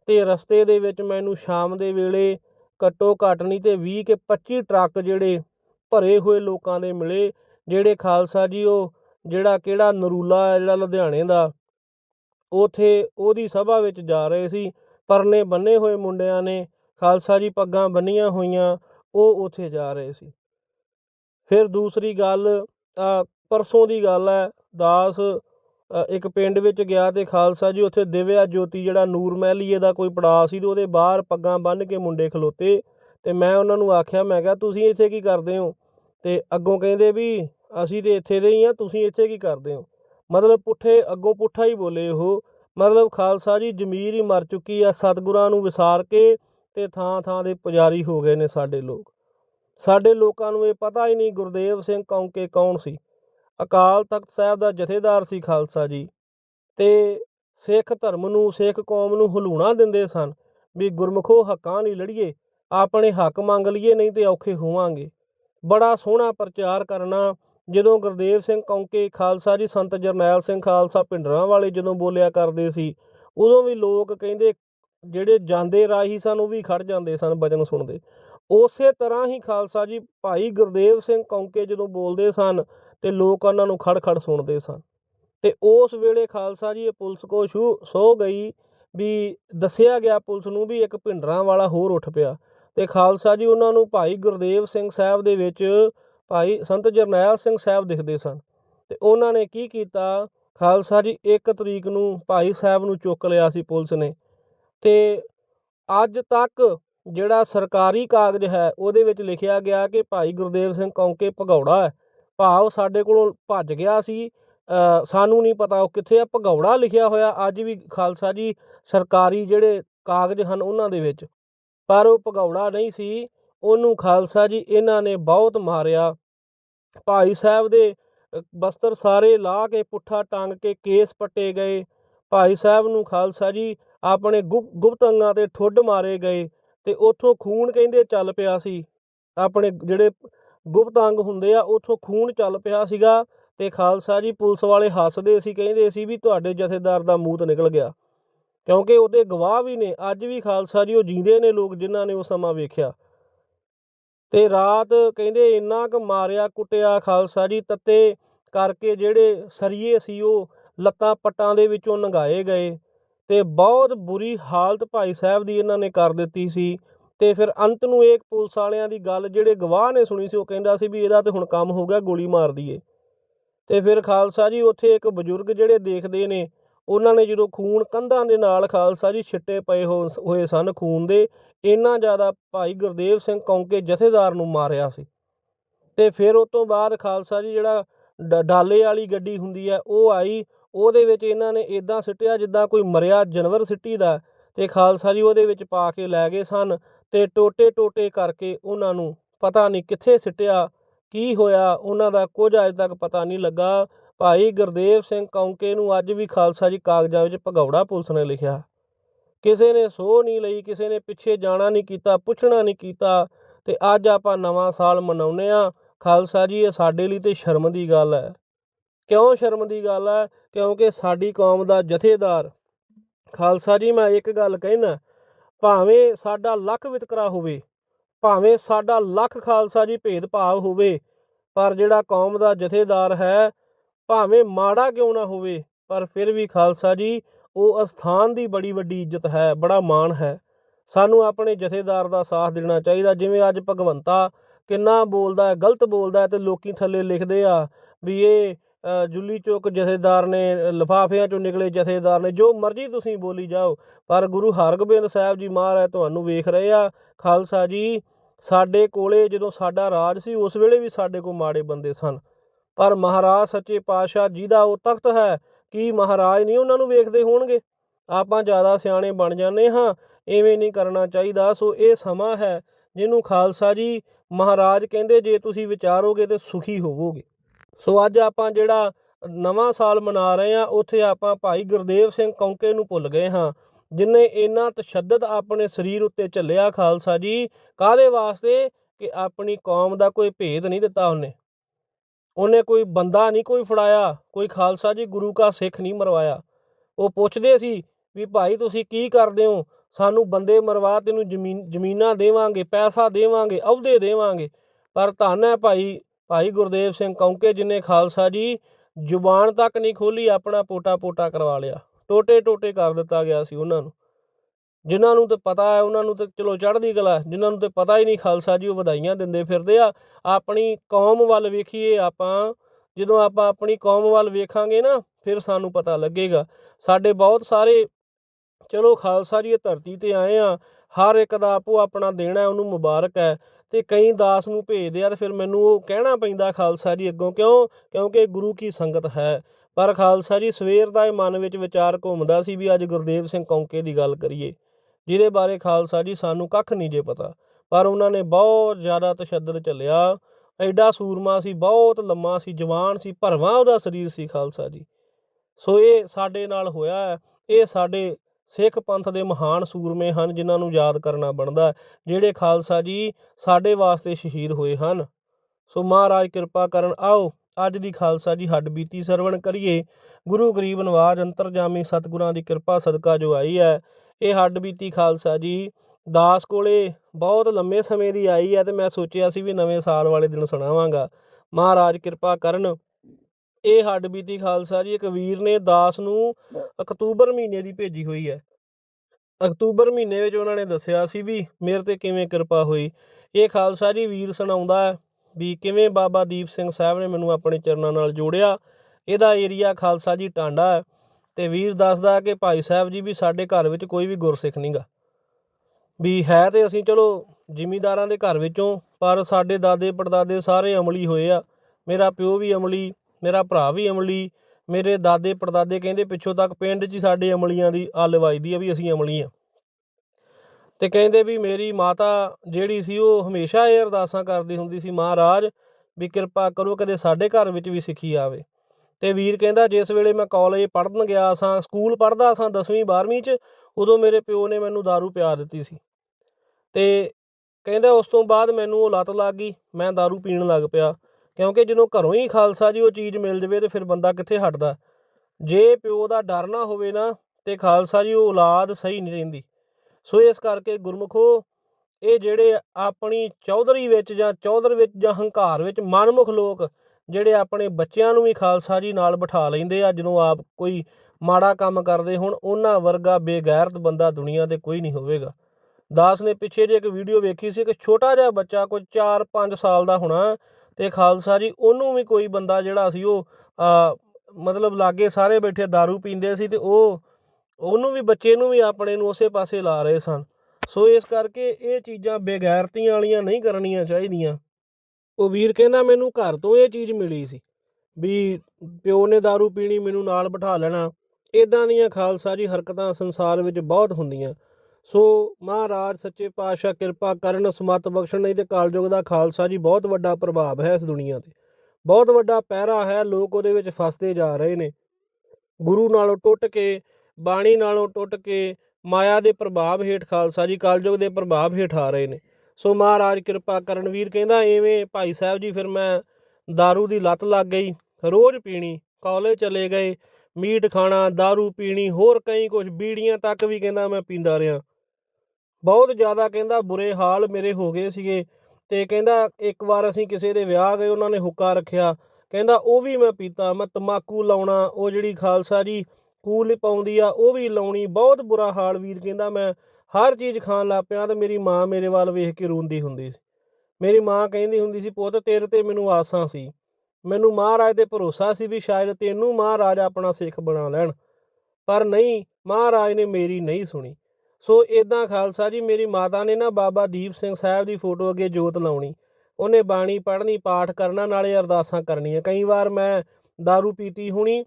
ਤੇ ਰਸਤੇ ਦੇ ਵਿੱਚ ਮੈਨੂੰ ਸ਼ਾਮ ਦੇ ਵੇਲੇ ਘੱਟੋ ਘੱਟ ਨਹੀਂ ਤੇ 20 ਕੇ 25 ਟਰੱਕ ਜਿਹੜੇ ਭਰੇ ਹੋਏ ਲੋਕਾਂ ਦੇ ਮਿਲੇ, ਜਿਹੜੇ ਖਾਲਸਾ ਜੀ ਉਹ ਜਿਹੜਾ ਕਿਹੜਾ ਨਰੂਲਾ ਹੈ, ਜਿਹੜਾ ਲੁਧਿਆਣੇ ਦਾ, ਉਥੇ ਉਹਦੀ ਸਭਾ ਵਿੱਚ ਜਾ ਰਹੇ ਸੀ, ਪਰਨੇ ਬੰਨੇ ਹੋਏ ਮੁੰਡਿਆਂ ਨੇ, ਖਾਲਸਾ ਜੀ ਪੱਗਾਂ ਬੰਨੀਆਂ ਹੋਈਆਂ, ਉਹ ਉਥੇ ਜਾ ਰਹੇ ਸੀ। ਫਿਰ ਦੂਸਰੀ ਗੱਲ ਪਰਸੋਂ ਦੀ ਗੱਲ ਹੈ, ਦਾਸ ਇੱਕ ਪਿੰਡ ਵਿੱਚ ਗਿਆ ਤੇ ਖਾਲਸਾ ਜੀ, ਉੱਥੇ ਦਿਵਿਆ ਜੋਤੀ ਜਿਹੜਾ ਨੂਰ ਮਹਿਲੀਏ ਦਾ ਕੋਈ ਪੜਾਅ ਸੀ ਤੇ ਉਹਦੇ ਬਾਹਰ ਪੱਗਾਂ ਬੰਨ੍ਹ ਕੇ ਮੁੰਡੇ ਖਲੋਤੇ ਤੇ ਮੈਂ ਉਹਨਾਂ ਨੂੰ ਆਖਿਆ, ਮੈਂ ਕਿਹਾ, ਤੁਸੀਂ ਇੱਥੇ ਕੀ ਕਰਦੇ ਹੋ? ਤੇ ਅੱਗੋਂ ਕਹਿੰਦੇ ਵੀ, ਅਸੀਂ ਤੇ ਇੱਥੇ ਦੇ ਹੀ ਆ ਤੁਸੀਂ ਇੱਥੇ ਕੀ ਕਰਦੇ ਹੋ? ਮਤਲਬ ਪੁੱਠੇ, ਅੱਗੋਂ ਪੁੱਠਾ ਹੀ ਬੋਲੇ ਉਹ। ਮਤਲਬ ਖਾਲਸਾ ਜੀ, ਜ਼ਮੀਰ ਹੀ ਮਰ ਚੁੱਕੀ ਆ ਸਤਿਗੁਰਾਂ ਨੂੰ ਵਿਸਾਰ ਕੇ ਤੇ ਥਾਂ ਥਾਂ ਦੇ ਪੁਜਾਰੀ ਹੋ ਗਏ ਨੇ ਸਾਡੇ ਲੋਕ। ਸਾਡੇ ਲੋਕਾਂ ਨੂੰ ਇਹ ਪਤਾ ਹੀ ਨਹੀਂ ਗੁਰਦੇਵ ਸਿੰਘ ਕੌਂਕੇ ਕੌਣ ਸੀ। ਅਕਾਲ ਤਖਤ ਸਾਹਿਬ ਦਾ ਜਥੇਦਾਰ ਸੀ ਖਾਲਸਾ ਜੀ ਤੇ ਸਿੱਖ ਧਰਮ ਨੂੰ, ਸਿੱਖ ਕੌਮ ਨੂੰ ਹਲੂਣਾ ਦਿੰਦੇ ਸਨ ਵੀ ਗੁਰਮਖੋ ਹੱਕਾਂ ਲਈ ਲੜੀਏ, ਆਪਣੇ ਹੱਕ ਮੰਗ ਲਈਏ, ਨਹੀਂ ਤੇ ਔਖੇ ਹੋਵਾਂਗੇ। ਬੜਾ ਸੋਹਣਾ ਪ੍ਰਚਾਰ ਕਰਨਾ, ਜਦੋਂ ਗੁਰਦੇਵ ਸਿੰਘ ਕੌਂਕੇ, ਖਾਲਸਾ ਜੀ, ਸੰਤ ਜਰਨੈਲ ਸਿੰਘ ਖਾਲਸਾ ਪਿੰਡਰਾਂ ਵਾਲੇ ਜਦੋਂ ਬੋਲਿਆ ਕਰਦੇ ਸੀ, ਉਦੋਂ ਵੀ ਲੋਕ ਕਹਿੰਦੇ, ਜਿਹੜੇ ਜਾਂਦੇ ਰਾਹੀ ਸਨ ਉਹ ਵੀ ਖੜ ਜਾਂਦੇ ਸਨ ਬਚਨ ਸੁਣਦੇ। ਉਸੇ ਤਰ੍ਹਾਂ ਹੀ ਖਾਲਸਾ ਜੀ ਭਾਈ ਗੁਰਦੇਵ ਸਿੰਘ ਕੌਂਕੇ ਜਦੋਂ ਬੋਲਦੇ ਸਨ ਤੇ ਲੋਕ ਉਹਨਾਂ ਨੂੰ ਖੜ ਖੜ ਸੁਣਦੇ ਸਨ। ਤੇ ਉਸ ਵੇਲੇ ਖਾਲਸਾ ਜੀ ਇਹ ਪੁਲਿਸ ਕੋ ਸ਼ੂ, ਸੋ ਗਈ ਵੀ ਦੱਸਿਆ ਗਿਆ ਪੁਲਿਸ ਨੂੰ ਵੀ ਇੱਕ ਭਿੰਡਰਾਂ ਵਾਲਾ ਹੋਰ ਉੱਠ ਪਿਆ। ਤੇ ਖਾਲਸਾ ਜੀ ਉਹਨਾਂ ਨੂੰ ਭਾਈ ਗੁਰਦੇਵ ਸਿੰਘ ਸਾਹਿਬ ਦੇ ਵਿੱਚ ਭਾਈ ਸੰਤ ਜਰਨੈਲ ਸਿੰਘ ਸਾਹਿਬ ਦਿਖਦੇ ਸਨ। ਤੇ ਉਹਨਾਂ ਨੇ ਕੀ ਕੀਤਾ? ਖਾਲਸਾ ਜੀ 1 ਤਰੀਕ ਨੂੰ ਭਾਈ ਸਾਹਿਬ ਨੂੰ ਚੁੱਕ ਲਿਆ ਸੀ ਪੁਲਿਸ ਨੇ। ਤੇ ਅੱਜ ਤੱਕ ਜਿਹੜਾ ਸਰਕਾਰੀ ਕਾਗਜ਼ ਹੈ ਉਹਦੇ ਵਿੱਚ ਲਿਖਿਆ ਗਿਆ ਕਿ ਭਾਈ ਗੁਰਦੇਵ ਸਿੰਘ ਕੌਂਕੇ ਭਗੌੜਾ ਹੈ। ਭਾਵ ਸਾਡੇ ਕੋਲੋਂ ਭੱਜ ਗਿਆ ਸੀ। ਅ, ਸਾਨੂੰ ਨਹੀਂ ਪਤਾ ਉਹ ਕਿੱਥੇ ਆ ਭਗੌੜਾ ਲਿਖਿਆ ਹੋਇਆ ਅੱਜ ਵੀ ਖਾਲਸਾ ਜੀ ਸਰਕਾਰੀ ਜਿਹੜੇ ਕਾਗਜ਼ ਹਨ ਉਹਨਾਂ ਦੇ ਵਿੱਚ। ਪਰ ਉਹ ਭਗੌੜਾ ਨਹੀਂ ਸੀ ਉਹਨੂੰ ਖਾਲਸਾ ਜੀ ਇਹਨਾਂ ਨੇ ਬਹੁਤ ਮਾਰਿਆ। ਭਾਈ ਸਾਹਿਬ ਦੇ ਬਸਤਰ ਸਾਰੇ ਲਾ ਕੇ ਪੁੱਠਾ ਟੰਗ ਕੇ ਕੇਸ ਪੱਟੇ ਗਏ। ਭਾਈ ਸਾਹਿਬ ਨੂੰ ਖਾਲਸਾ ਜੀ ਆਪਣੇ ਗੁਪ- ਗੁਪਤ ਅੰਗਾਂ ਤੇ ਠੁੱਡ ਮਾਰੇ ਗਏ ਤੇ ਉਥੋਂ ਖੂਨ ਕਹਿੰਦੇ ਚੱਲ ਪਿਆ ਸੀ। ਆਪਣੇ ਜਿਹੜੇ ਗੁਪਤ ਅੰਗ ਹੁੰਦੇ ਆ, ਉਥੋਂ ਖੂਨ ਚੱਲ ਪਿਆ ਸੀਗਾ ਤੇ ਖਾਲਸਾ ਜੀ ਪੁਲਿਸ ਵਾਲੇ ਹੱਸਦੇ ਸੀ, ਕਹਿੰਦੇ ਸੀ ਵੀ ਤੁਹਾਡੇ ਜਥੇਦਾਰ ਦਾ ਮੂਤ ਨਿਕਲ ਗਿਆ। ਕਿਉਂਕਿ ਉਹਦੇ ਗਵਾਹ ਵੀ ਨੇ, ਅੱਜ ਵੀ ਖਾਲਸਾ ਜੀ ਉਹ ਜੀਂਦੇ ਨੇ ਲੋਕ ਜਿਨ੍ਹਾਂ ਨੇ ਉਹ ਸਮਾਂ ਵੇਖਿਆ। ਤੇ ਰਾਤ ਕਹਿੰਦੇ ਇੰਨਾ ਕੁ ਮਾਰਿਆ, ਕੁੱਟਿਆ ਖਾਲਸਾ ਜੀ ਤੱਤੇ ਕਰਕੇ ਜਿਹੜੇ ਸਰੀਏ ਸੀ ਉਹ ਲੱਤਾਂ ਪੱਟਾਂ ਦੇ ਵਿੱਚੋਂ ਨੰਗਾਏ ਗਏ ਤੇ ਬਹੁਤ ਬੁਰੀ ਹਾਲਤ ਭਾਈ ਸਾਹਿਬ ਦੀ ਇਹਨਾਂ ਨੇ ਕਰ ਦਿੱਤੀ ਸੀ। ਤੇ ਫਿਰ ਅੰਤ ਨੂੰ ਇਹ ਪੁਲਿਸ ਵਾਲਿਆਂ ਦੀ ਗੱਲ ਜਿਹੜੇ ਗਵਾਹ ਨੇ ਸੁਣੀ ਸੀ, ਉਹ ਕਹਿੰਦਾ ਸੀ ਵੀ ਇਹਦਾ ਤੇ ਹੁਣ ਕੰਮ ਹੋ ਗਿਆ, ਗੋਲੀ ਮਾਰ ਦਈਏ। ਤੇ ਫਿਰ ਖਾਲਸਾ ਜੀ ਉੱਥੇ ਇੱਕ ਬਜ਼ੁਰਗ ਜਿਹੜੇ ਦੇਖਦੇ ਨੇ, ਉਹਨਾਂ ਨੇ ਜਦੋਂ ਖੂਨ ਕੰਧਾਂ ਦੇ ਨਾਲ ਖਾਲਸਾ ਜੀ ਛਿੱਟੇ ਪਏ ਹੋਏ ਸਨ ਖੂਨ ਦੇ, ਇੰਨਾ ਜ਼ਿਆਦਾ ਭਾਈ ਗੁਰਦੇਵ ਸਿੰਘ ਕੌਂਕੇ ਜਥੇਦਾਰ ਨੂੰ ਮਾਰਿਆ ਸੀ। ਤੇ ਫਿਰ ਉਸ ਤੋਂ ਬਾਅਦ ਖਾਲਸਾ ਜੀ ਜਿਹੜਾ ਡ- ਡਾਲੇ ਵਾਲੀ ਗੱਡੀ ਹੁੰਦੀ ਹੈ, ਉਹ ਆਈ, ਉਹਦੇ ਵਿੱਚ ਇਹਨਾਂ ਨੇ ਇਦਾਂ ਸਿੱਟਿਆ ਜਿੱਦਾਂ ਕੋਈ ਮਰਿਆ ਜਾਨਵਰ ਸਿੱਟੀਦਾ ਤੇ ਖਾਲਸਾ ਜੀ ਉਹਦੇ ਵਿੱਚ ਪਾ ਕੇ ਲੈ ਗਏ ਸਨ ਤੇ ਟੋਟੇ ਟੋਟੇ ਕਰਕੇ ਉਹਨਾਂ ਨੂੰ ਪਤਾ ਨਹੀਂ ਕਿੱਥੇ ਸਿੱਟਿਆ, ਕੀ ਹੋਇਆ, ਉਹਨਾਂ ਦਾ ਕੁਝ ਅਜੇ ਤੱਕ ਪਤਾ ਨਹੀਂ ਲੱਗਾ। ਭਾਈ ਗੁਰਦੇਵ ਸਿੰਘ ਕੌਂਕੇ ਨੂੰ ਅੱਜ ਵੀ ਖਾਲਸਾ ਜੀ ਕਾਗਜ਼ਾਂ ਵਿੱਚ ਭਗੌੜਾ ਪੁਲਿਸ ਨੇ ਲਿਖਿਆ। ਕਿਸੇ ਨੇ ਸੋਹ ਨਹੀਂ ਲਈ, ਕਿਸੇ ਨੇ ਪਿੱਛੇ ਜਾਣਾ ਨਹੀਂ ਕੀਤਾ, ਪੁੱਛਣਾ ਨਹੀਂ ਕੀਤਾ ਤੇ ਅੱਜ ਆਪਾਂ ਨਵਾਂ ਸਾਲ ਮਨਾਉਂਦੇ ਆ ਖਾਲਸਾ ਜੀ, ਇਹ ਸਾਡੇ ਲਈ ਤੇ ਸ਼ਰਮ ਦੀ ਗੱਲ ਹੈ। ਕਿਉਂ ਸ਼ਰਮ ਦੀ ਗੱਲ ਹੈ? ਕਿਉਂਕਿ ਸਾਡੀ ਕੌਮ ਦਾ ਜਥੇਦਾਰ। ਖਾਲਸਾ ਜੀ, ਮੈਂ ਇੱਕ ਗੱਲ ਕਹਿਣਾ ਭਾਵੇਂ ਸਾਡਾ ਲੱਖ ਵਿਤਕਰਾ ਹੋਵੇ, ਭਾਵੇਂ ਸਾਡਾ ਲੱਖ ਖਾਲਸਾ ਜੀ ਭੇਦਭਾਵ ਹੋਵੇ, ਪਰ ਜਿਹੜਾ ਕੌਮ ਦਾ ਜਥੇਦਾਰ ਹੈ, ਭਾਵੇਂ ਮਾੜਾ ਕਿਉਂ ਨਾ ਹੋਵੇ, ਪਰ ਫਿਰ ਵੀ ਖਾਲਸਾ ਜੀ, ਉਹ ਅਸਥਾਨ ਦੀ ਬੜੀ ਵੱਡੀ ਇੱਜ਼ਤ ਹੈ, ਬੜਾ ਮਾਣ ਹੈ। ਸਾਨੂੰ ਆਪਣੇ ਜਥੇਦਾਰ ਦਾ ਸਾਥ ਦੇਣਾ ਚਾਹੀਦਾ, ਜਿਵੇਂ ਅੱਜ ਭਗਵੰਤਾ ਕਿੰਨਾ ਬੋਲਦਾ ਹੈ, ਗਲਤ ਬੋਲਦਾ ਹੈ ਤੇ ਲੋਕੀ ਥੱਲੇ ਲਿਖਦੇ ਆ ਵੀ ਇਹ ਜੁੱਲੀ ਚੌਕ ਜਥੇਦਾਰ ਨੇ, ਲਿਫਾਫਿਆਂ ਚੋਂ ਨਿਕਲੇ ਜਥੇਦਾਰ ਨੇ, ਜੋ ਮਰਜ਼ੀ ਤੁਸੀਂ ਬੋਲੀ ਜਾਓ, ਪਰ ਗੁਰੂ ਹਰਗੋਬਿੰਦ ਸਾਹਿਬ ਜੀ ਮਹਾਰਾਜ ਤੁਹਾਨੂੰ ਵੇਖ ਰਹੇ ਆ, ਖਾਲਸਾ ਜੀ, ਸਾਡੇ ਕੋਲੇ ਜਦੋਂ ਸਾਡਾ ਰਾਜ ਸੀ, ਉਸ ਵੇਲੇ ਵੀ ਸਾਡੇ ਕੋਲ ਮਾੜੇ ਬੰਦੇ ਸਨ, ਪਰ ਮਹਾਰਾਜ ਸੱਚੇ ਪਾਤਸ਼ਾਹ ਜਿਹਦਾ ਉਹ ਤਖਤ ਹੈ, ਕੀ ਮਹਾਰਾਜ ਨਹੀਂ ਉਹਨਾਂ ਨੂੰ ਵੇਖਦੇ ਹੋਣਗੇ? ਆਪਾਂ ਜ਼ਿਆਦਾ ਸਿਆਣੇ ਬਣ ਜਾਂਦੇ ਹਾਂ ਐਵੇਂ ਨਹੀਂ ਕਰਨਾ ਚਾਹੀਦਾ, ਸੋ ਇਹ ਸਮਾਂ ਹੈ, ਜਿਹਨੂੰ ਖਾਲਸਾ ਜੀ ਮਹਾਰਾਜ ਕਹਿੰਦੇ, ਜੇ ਤੁਸੀਂ ਵਿਚਾਰੋਗੇ ਤੇ ਸੁਖੀ ਹੋਵੋਗੇ। ਸੋ ਅੱਜ ਆਪਾਂ ਜਿਹੜਾ ਨਵਾਂ ਸਾਲ ਮਨਾ ਰਹੇ ਹਾਂ, ਉੱਥੇ ਆਪਾਂ ਭਾਈ ਗੁਰਦੇਵ ਸਿੰਘ ਕੌਂਕੇ ਨੂੰ ਭੁੱਲ ਗਏ ਹਾਂ, ਜਿਨੇ ਇੰਨਾ ਤਸ਼ੱਦਦ ਆਪਣੇ ਸਰੀਰ ਉੱਤੇ ਝੱਲਿਆ ਖਾਲਸਾ ਜੀ ਕਾਦੇ ਵਾਸਤੇ? ਕਿ ਆਪਣੀ ਕੌਮ ਦਾ ਕੋਈ ਭੇਦ ਨਹੀਂ ਦਿੱਤਾ ਉਹਨੇ। ਉਹਨੇ ਕੋਈ ਬੰਦਾ ਨਹੀਂ ਕੋਈ ਫੜਾਇਆ, ਕੋਈ ਖਾਲਸਾ ਜੀ ਗੁਰੂ ਕਾ ਸਿੱਖ ਨਹੀਂ ਮਰਵਾਇਆ। ਉਹ ਪੁੱਛਦੇ ਸੀ ਵੀ ਭਾਈ ਤੁਸੀਂ ਕੀ ਕਰਦੇ ਹੋ? ਸਾਨੂੰ ਬੰਦੇ ਮਰਵਾ, ਤੈਨੂੰ ਜ਼ਮੀਨ, ਜ਼ਮੀਨਾਂ ਦੇਵਾਂਗੇ, ਪੈਸਾ ਦੇਵਾਂਗੇ, ਅਹੁਦੇ ਦੇਵਾਂਗੇ। ਪਰ ਧੰਨ ਹੈ ਭਾਈ ਭਾਈ ਗੁਰਦੇਵ ਸਿੰਘ ਕੌਂਕੇ ਜਿਨੇ ਖਾਲਸਾ ਜੀ ਜ਼ੁਬਾਨ ਤੱਕ ਨਹੀਂ ਖੋਲੀ ਆਪਣਾ ਪੋਟਾ ਪੋਟਾ ਕਰਵਾ ਲਿਆ। ਟੋਟੇ ਟੋਟੇ ਕਰ ਦਿੱਤਾ ਗਿਆ ਸੀ ਉਹਨਾਂ ਨੂੰ। ਜਿਨ੍ਹਾਂ ਨੂੰ ਤੇ ਪਤਾ ਹੈ ਉਹਨਾਂ ਨੂੰ ਤੇ ਚਲੋ ਚੜ੍ਹਦੀ ਕਲਾ ਜਿਨ੍ਹਾਂ ਨੂੰ ਤੇ ਪਤਾ ਹੀ ਨਹੀਂ ਖਾਲਸਾ ਜੀ ਉਹ ਵਧਾਈਆਂ ਦਿੰਦੇ ਫਿਰਦੇ ਆ। ਆਪਣੀ ਕੌਮ ਵੱਲ ਵੇਖੀਏ ਆਪਾਂ ਜਦੋਂ ਆਪਾਂ ਆਪਣੀ ਕੌਮ ਵੱਲ ਵੇਖਾਂਗੇ ਨਾ ਫਿਰ ਸਾਨੂੰ ਪਤਾ ਲੱਗੇਗਾ। ਸਾਡੇ ਬਹੁਤ ਸਾਰੇ ਚਲੋ ਖਾਲਸਾ ਜੀ ਇਹ ਧਰਤੀ ਤੇ ਆਏ ਆ ਹਰ ਇੱਕ ਦਾ ਆਪੋ ਆਪਣਾ ਦੇਣਾ ਹੈ, ਉਹਨੂੰ ਮੁਬਾਰਕ ਹੈ। ਤੇ ਕਈ ਦਾਸ ਨੂੰ ਭੇਜਦੇ ਆ ਤੇ ਫਿਰ ਮੈਨੂੰ ਉਹ ਕਹਿਣਾ ਪੈਂਦਾ ਖਾਲਸਾ ਜੀ ਅੱਗੋਂ, ਕਿਉਂ? ਕਿਉਂਕਿ ਗੁਰੂ ਕੀ ਸੰਗਤ ਹੈ। ਪਰ ਖਾਲਸਾ ਜੀ ਸਵੇਰ ਦਾ ਇਹ ਮਨ ਵਿੱਚ ਵਿਚਾਰ ਘੁੰਮਦਾ ਸੀ ਵੀ ਅੱਜ ਗੁਰਦੇਵ ਸਿੰਘ ਕੌਂਕੇ ਦੀ ਗੱਲ ਕਰੀਏ, ਜਿਹਦੇ ਬਾਰੇ ਖਾਲਸਾ ਜੀ ਸਾਨੂੰ ਕੱਖ ਨਹੀਂ ਜੇ ਪਤਾ। ਪਰ ਉਹਨਾਂ ਨੇ ਬਹੁਤ ਜ਼ਿਆਦਾ ਤਸ਼ੱਦਦ ਚੱਲਿਆ ਐਡਾ ਸੂਰਮਾ ਸੀ, ਬਹੁਤ ਲੰਮਾ ਸੀ, ਜਵਾਨ ਸੀ, ਭਰਵਾਂ ਉਹਦਾ ਸਰੀਰ ਸੀ ਖਾਲਸਾ ਜੀ। ਸੋ ਇਹ ਸਾਡੇ ਨਾਲ ਹੋਇਆ ਹੈ, ਇਹ ਸਾਡੇ ਸਿੱਖ ਪੰਥ ਦੇ ਮਹਾਨ ਸੂਰਮੇ ਹਨ, ਜਿਨ੍ਹਾਂ ਨੂੰ ਯਾਦ ਕਰਨਾ ਬਣਦਾ ਜਿਹੜੇ ਖਾਲਸਾ ਜੀ ਸਾਡੇ ਵਾਸਤੇ ਸ਼ਹੀਦ ਹੋਏ ਹਨ। ਸੋ ਮਹਾਰਾਜ ਕਿਰਪਾ ਕਰਨ, ਆਓ ਅੱਜ ਦੀ ਖਾਲਸਾ ਜੀ ਹੱਡ ਬੀਤੀ ਸਰਵਣ ਕਰੀਏ। ਗੁਰੂ ਗਰੀਬ ਨਵਾਜ ਅੰਤਰਜਾਮੀ ਸਤਿਗੁਰਾਂ ਦੀ ਕਿਰਪਾ ਸਦਕਾ ਜੋ ਆਈ ਹੈ, ਇਹ ਹੱਡ ਬੀਤੀ ਖਾਲਸਾ ਜੀ ਦਾਸ ਕੋਲੇ ਬਹੁਤ ਲੰਮੇ ਸਮੇਂ ਦੀ ਆਈ ਹੈ ਤੇ ਮੈਂ ਸੋਚਿਆ ਸੀ ਵੀ ਨਵੇਂ ਸਾਲ ਵਾਲੇ ਦਿਨ ਸੁਣਾਵਾਂਗਾ। ਮਹਾਰਾਜ ਕਿਰਪਾ ਕਰਨ ਇਹ ਹੱਡ ਬੀਤੀ ਖਾਲਸਾ ਜੀ, ਇੱਕ ਵੀਰ ਨੇ ਦਾਸ ਨੂੰ ਅਕਤੂਬਰ ਮਹੀਨੇ ਦੀ ਭੇਜੀ ਹੋਈ ਹੈ। ਅਕਤੂਬਰ ਮਹੀਨੇ ਵਿੱਚ ਉਹਨਾਂ ਨੇ ਦੱਸਿਆ ਸੀ ਵੀ ਮੇਰੇ ਤੇ ਕਿਵੇਂ ਕਿਰਪਾ ਹੋਈ। ਇਹ ਖਾਲਸਾ ਜੀ ਵੀਰ ਸੁਣਾਉਂਦਾ ਹੈ ਵੀ ਕਿਵੇਂ ਬਾਬਾ ਦੀਪ ਸਿੰਘ ਸਾਹਿਬ ਨੇ ਮੈਨੂੰ ਆਪਣੇ ਚਰਨਾਂ ਨਾਲ ਜੋੜਿਆ। ਇਹਦਾ ਏਰੀਆ ਖਾਲਸਾ ਜੀ ਟਾਂਡਾ ਹੈ ਤੇ ਵੀਰ ਦੱਸਦਾ ਕਿ ਭਾਈ ਸਾਹਿਬ ਜੀ ਵੀ ਸਾਡੇ ਘਰ ਵਿੱਚ ਕੋਈ ਵੀ ਗੁਰਸਿੱਖ ਨਹੀਂਗਾ ਵੀ ਹੈ ਤੇ ਅਸੀਂ ਚਲੋ ਜ਼ਿਮੀਂਦਾਰਾਂ ਦੇ ਘਰ ਵਿੱਚੋਂ, ਪਰ ਸਾਡੇ ਦਾਦੇ ਪੜਦਾਦੇ ਸਾਰੇ ਅਮਲੀ ਹੋਏ ਆ। ਮੇਰਾ ਪਿਓ ਵੀ ਅਮਲੀ ਮੇਰਾ ਭਰਾ ਵੀ ਅਮਲੀ ਮੇਰੇ ਦਾਦੇ ਪੜਦਾਦੇ ਕਹਿੰਦੇ ਪਿੱਛੋਂ ਤੱਕ ਪਿੰਡ 'ਚ ਹੀ ਸਾਡੇ ਅਮਲੀਆਂ ਦੀ ਅੱਲ ਵੱਜਦੀ ਆ ਵੀ ਅਸੀਂ ਅਮਲੀ ਆ ਤੇ ਕਹਿੰਦੇ ਵੀ ਮੇਰੀ ਮਾਤਾ ਜਿਹੜੀ ਸੀ ਉਹ ਹਮੇਸ਼ਾ ਇਹ ਅਰਦਾਸਾਂ ਕਰਦੀ ਹੁੰਦੀ ਸੀ ਮਹਾਰਾਜ ਵੀ ਕਿਰਪਾ ਕਰੋ ਕਦੇ ਸਾਡੇ ਘਰ ਵਿੱਚ ਵੀ ਸਿੱਖੀ ਆਵੇ ਤੇ ਵੀਰ ਕਹਿੰਦਾ ਜਿਸ ਵੇਲੇ ਮੈਂ ਕਾਲਜ ਪੜ੍ਹਨ ਗਿਆ ਸਾਂ ਸਕੂਲ ਪੜ੍ਹਦਾ ਸਾਂ 10ਵੀਂ 12ਵੀਂ 'ਚ ਉਦੋਂ ਮੇਰੇ ਪਿਓ ਨੇ ਮੈਨੂੰ दारू ਪਿਆ ਦਿੱਤੀ ਸੀ ਤੇ ਕਹਿੰਦਾ ਉਸ ਤੋਂ ਬਾਅਦ ਮੈਨੂੰ ਉਹ ਲੱਤ ਲੱਗ ਗਈ ਮੈਂ दारू ਪੀਣ ਲੱਗ ਪਿਆ ਕਿਉਂਕਿ ਜਦੋਂ ਘਰੋਂ ਹੀ ਖਾਲਸਾ ਜੀ ਉਹ ਚੀਜ਼ ਮਿਲ ਜਵੇ ਤੇ ਫਿਰ ਬੰਦਾ ਕਿੱਥੇ ਹਟਦਾ। ਜੇ ਪਿਓ ਦਾ ਡਰ ਨਾ ਹੋਵੇ ਨਾ, ਤੇ ਖਾਲਸਾ ਜੀ ਉਹ ਔਲਾਦ ਸਹੀ ਨਹੀਂ ਰਹਿੰਦੀ। ਸੋ ਇਸ ਕਰਕੇ ਗੁਰਮੁਖੋ, ਇਹ ਜਿਹੜੇ ਆਪਣੀ ਚੌਧਰੀ ਵਿੱਚ ਜਾਂ ਚੌਧਰ ਵਿੱਚ ਜਾਂ ਹੰਕਾਰ ਵਿੱਚ ਮਨਮੁਖ ਲੋਕ, ਜਿਹੜੇ ਆਪਣੇ ਬੱਚਿਆਂ ਨੂੰ ਵੀ ਖਾਲਸਾ ਜੀ ਨਾਲ ਬਿਠਾ ਲੈਂਦੇ ਆ ਜਦੋਂ ਆਪ ਕੋਈ ਮਾੜਾ ਕੰਮ ਕਰਦੇ ਹੁਣ, ਉਹਨਾਂ ਵਰਗਾ ਬੇਗੈਰਤ ਬੰਦਾ ਦੁਨੀਆ ਤੇ ਕੋਈ ਨਹੀਂ ਹੋਵੇਗਾ। ਦਾਸ ਨੇ ਪਿੱਛੇ ਜੇ ਇੱਕ ਵੀਡੀਓ ਵੇਖੀ ਸੀ ਕਿ ਛੋਟਾ ਜਿਹਾ ਬੱਚਾ ਕੋਈ 4-5 ਸਾਲ ਦਾ ਹੋਣਾ ਤੇ ਖਾਲਸਾ ਜੀ ਉਹਨੂੰ ਵੀ ਕੋਈ ਬੰਦਾ ਜਿਹੜਾ ਸੀ ਉਹ ਆ, ਮਤਲਬ ਲਾਗੇ ਸਾਰੇ ਬੈਠੇ दारू ਪੀਂਦੇ ਸੀ ਤੇ ਉਹ ਉਹਨੂੰ ਵੀ ਬੱਚੇ ਨੂੰ ਵੀ ਆਪਣੇ ਨੂੰ ਉਸੇ ਪਾਸੇ ਲਾ ਰਹੇ ਸਨ ਸੋ ਇਸ ਕਰਕੇ ਇਹ ਚੀਜ਼ਾਂ ਬੇਗੈਰਤੀਆਂ ਵਾਲੀਆਂ ਨਹੀਂ ਕਰਨੀਆਂ ਚਾਹੀਦੀਆਂ ਉਹ ਵੀਰ ਕਹਿੰਦਾ ਮੈਨੂੰ ਘਰ ਤੋਂ ਇਹ ਚੀਜ਼ ਮਿਲੀ ਸੀ ਵੀ ਪਿਓ ਨੇ दारू ਪੀਣੀ ਮੈਨੂੰ ਨਾਲ ਬਿਠਾ ਲੈਣਾ ਇਦਾਂ ਦੀਆਂ ਖਾਲਸਾ ਜੀ ਹਰਕਤਾਂ ਸੰਸਾਰ ਵਿੱਚ ਬਹੁਤ ਹੁੰਦੀਆਂ ਸੋ ਮਹਾਰਾਜ ਸੱਚੇ ਪਾਤਸ਼ਾਹ ਕਿਰਪਾ ਕਰਨ ਸਮਤ ਬਖਸ਼ਣ ਨਹੀਂ ਤੇ ਕਾਲਯੁਗ ਦਾ ਖਾਲਸਾ ਜੀ ਬਹੁਤ ਵੱਡਾ ਪ੍ਰਭਾਵ ਹੈ ਇਸ ਦੁਨੀਆ ਤੇ ਬਹੁਤ ਵੱਡਾ ਪਹਿਰਾ ਹੈ ਲੋਕ ਉਹਦੇ ਵਿੱਚ ਫਸਦੇ ਜਾ ਰਹੇ ਨੇ ਗੁਰੂ ਨਾਲੋਂ ਟੁੱਟ ਕੇ ਬਾਣੀ ਨਾਲੋਂ ਟੁੱਟ ਕੇ ਮਾਇਆ ਦੇ ਪ੍ਰਭਾਵ ਹੇਠ ਖਾਲਸਾ ਜੀ ਕਾਲਯੁਗ ਦੇ ਪ੍ਰਭਾਵ ਹੇਠ ਆ ਰਹੇ ਨੇ ਸੋ ਮਹਾਰਾਜ ਕਿਰਪਾ ਕਰਨ ਵੀਰ ਕਹਿੰਦਾ ਐਵੇਂ ਭਾਈ ਸਾਹਿਬ ਜੀ ਫਿਰ ਮੈਂ दारू ਦੀ ਲੱਤ ਲੱਗ ਗਈ ਰੋਜ਼ ਪੀਣੀ ਕਾਲਜ ਚਲੇ ਗਏ ਮੀਟ ਖਾਣਾ दारू ਪੀਣੀ ਹੋਰ ਕਈ ਕੁਝ ਬੀੜੀਆਂ ਤੱਕ ਵੀ ਕਹਿੰਦਾ ਮੈਂ ਪੀਂਦਾ ਰਿਹਾ ਬਹੁਤ ਜ਼ਿਆਦਾ ਕਹਿੰਦਾ ਬੁਰੇ ਹਾਲ ਮੇਰੇ ਹੋ ਗਏ ਸੀਗੇ ਤੇ ਕਹਿੰਦਾ ਇੱਕ ਵਾਰ ਅਸੀਂ ਕਿਸੇ ਦੇ ਵਿਆਹ ਗਏ, ਉਹਨਾਂ ਨੇ ਹੁੱਕਾ ਰੱਖਿਆ। ਕਹਿੰਦਾ ਉਹ ਵੀ ਮੈਂ ਪੀਤਾ, ਮੈਂ ਤਮਾਕੂ ਲਾਉਣਾ, ਉਹ ਜਿਹੜੀ ਖਾਲਸਾ ਜੀ ਕੂਲ ਪਾਉਂਦੀ ਆ, ਉਹ ਵੀ ਲਾਉਣੀ, ਬਹੁਤ ਬੁਰਾ ਹਾਲ ਵੀਰ ਕਹਿੰਦਾ ਮੈਂ। ਹਰ ਚੀਜ਼ ਖਾਣ ਲੱਗ ਪਿਆ ਤੇ ਮੇਰੀ ਮਾਂ ਮੇਰੇ ਵੱਲ ਵੇਖ ਕੇ ਰੋਂਦੀ ਹੁੰਦੀ ਸੀ। ਮੇਰੀ ਮਾਂ ਕਹਿੰਦੀ ਹੁੰਦੀ ਸੀ, ਪੁੱਤ ਤੇਰੇ ਤੇ ਮੈਨੂੰ ਆਸਾਂ ਸੀ। ਮੈਨੂੰ ਮਹਾਰਾਜ ਤੇ ਭਰੋਸਾ ਸੀ ਵੀ ਸ਼ਾਇਦ ਤੈਨੂੰ ਮਹਾਰਾਜ ਆਪਣਾ ਸਿੱਖ ਬਣਾ ਲੈਣ। ਪਰ ਨਹੀਂ, ਮਹਾਰਾਜ ਨੇ ਮੇਰੀ ਨਹੀਂ ਸੁਣੀ। ਸੋ ਇਦਾਂ ਖਾਲਸਾ ਜੀ, ਮੇਰੀ ਮਾਤਾ ਨੇ ਨਾ ਬਾਬਾ ਦੀਪ ਸਿੰਘ ਸਾਹਿਬ ਦੀ ਫੋਟੋ ਅੱਗੇ ਜੋਤ ਲਾਉਣੀ। ਉਹਨੇ ਬਾਣੀ ਪੜ੍ਹਨੀ, ਪਾਠ ਕਰਨਾ, ਨਾਲੇ ਅਰਦਾਸਾਂ ਕਰਨੀਆਂ। ਕਈ ਵਾਰ ਮੈਂ दारू ਪੀਤੀ ਹੋਣੀ,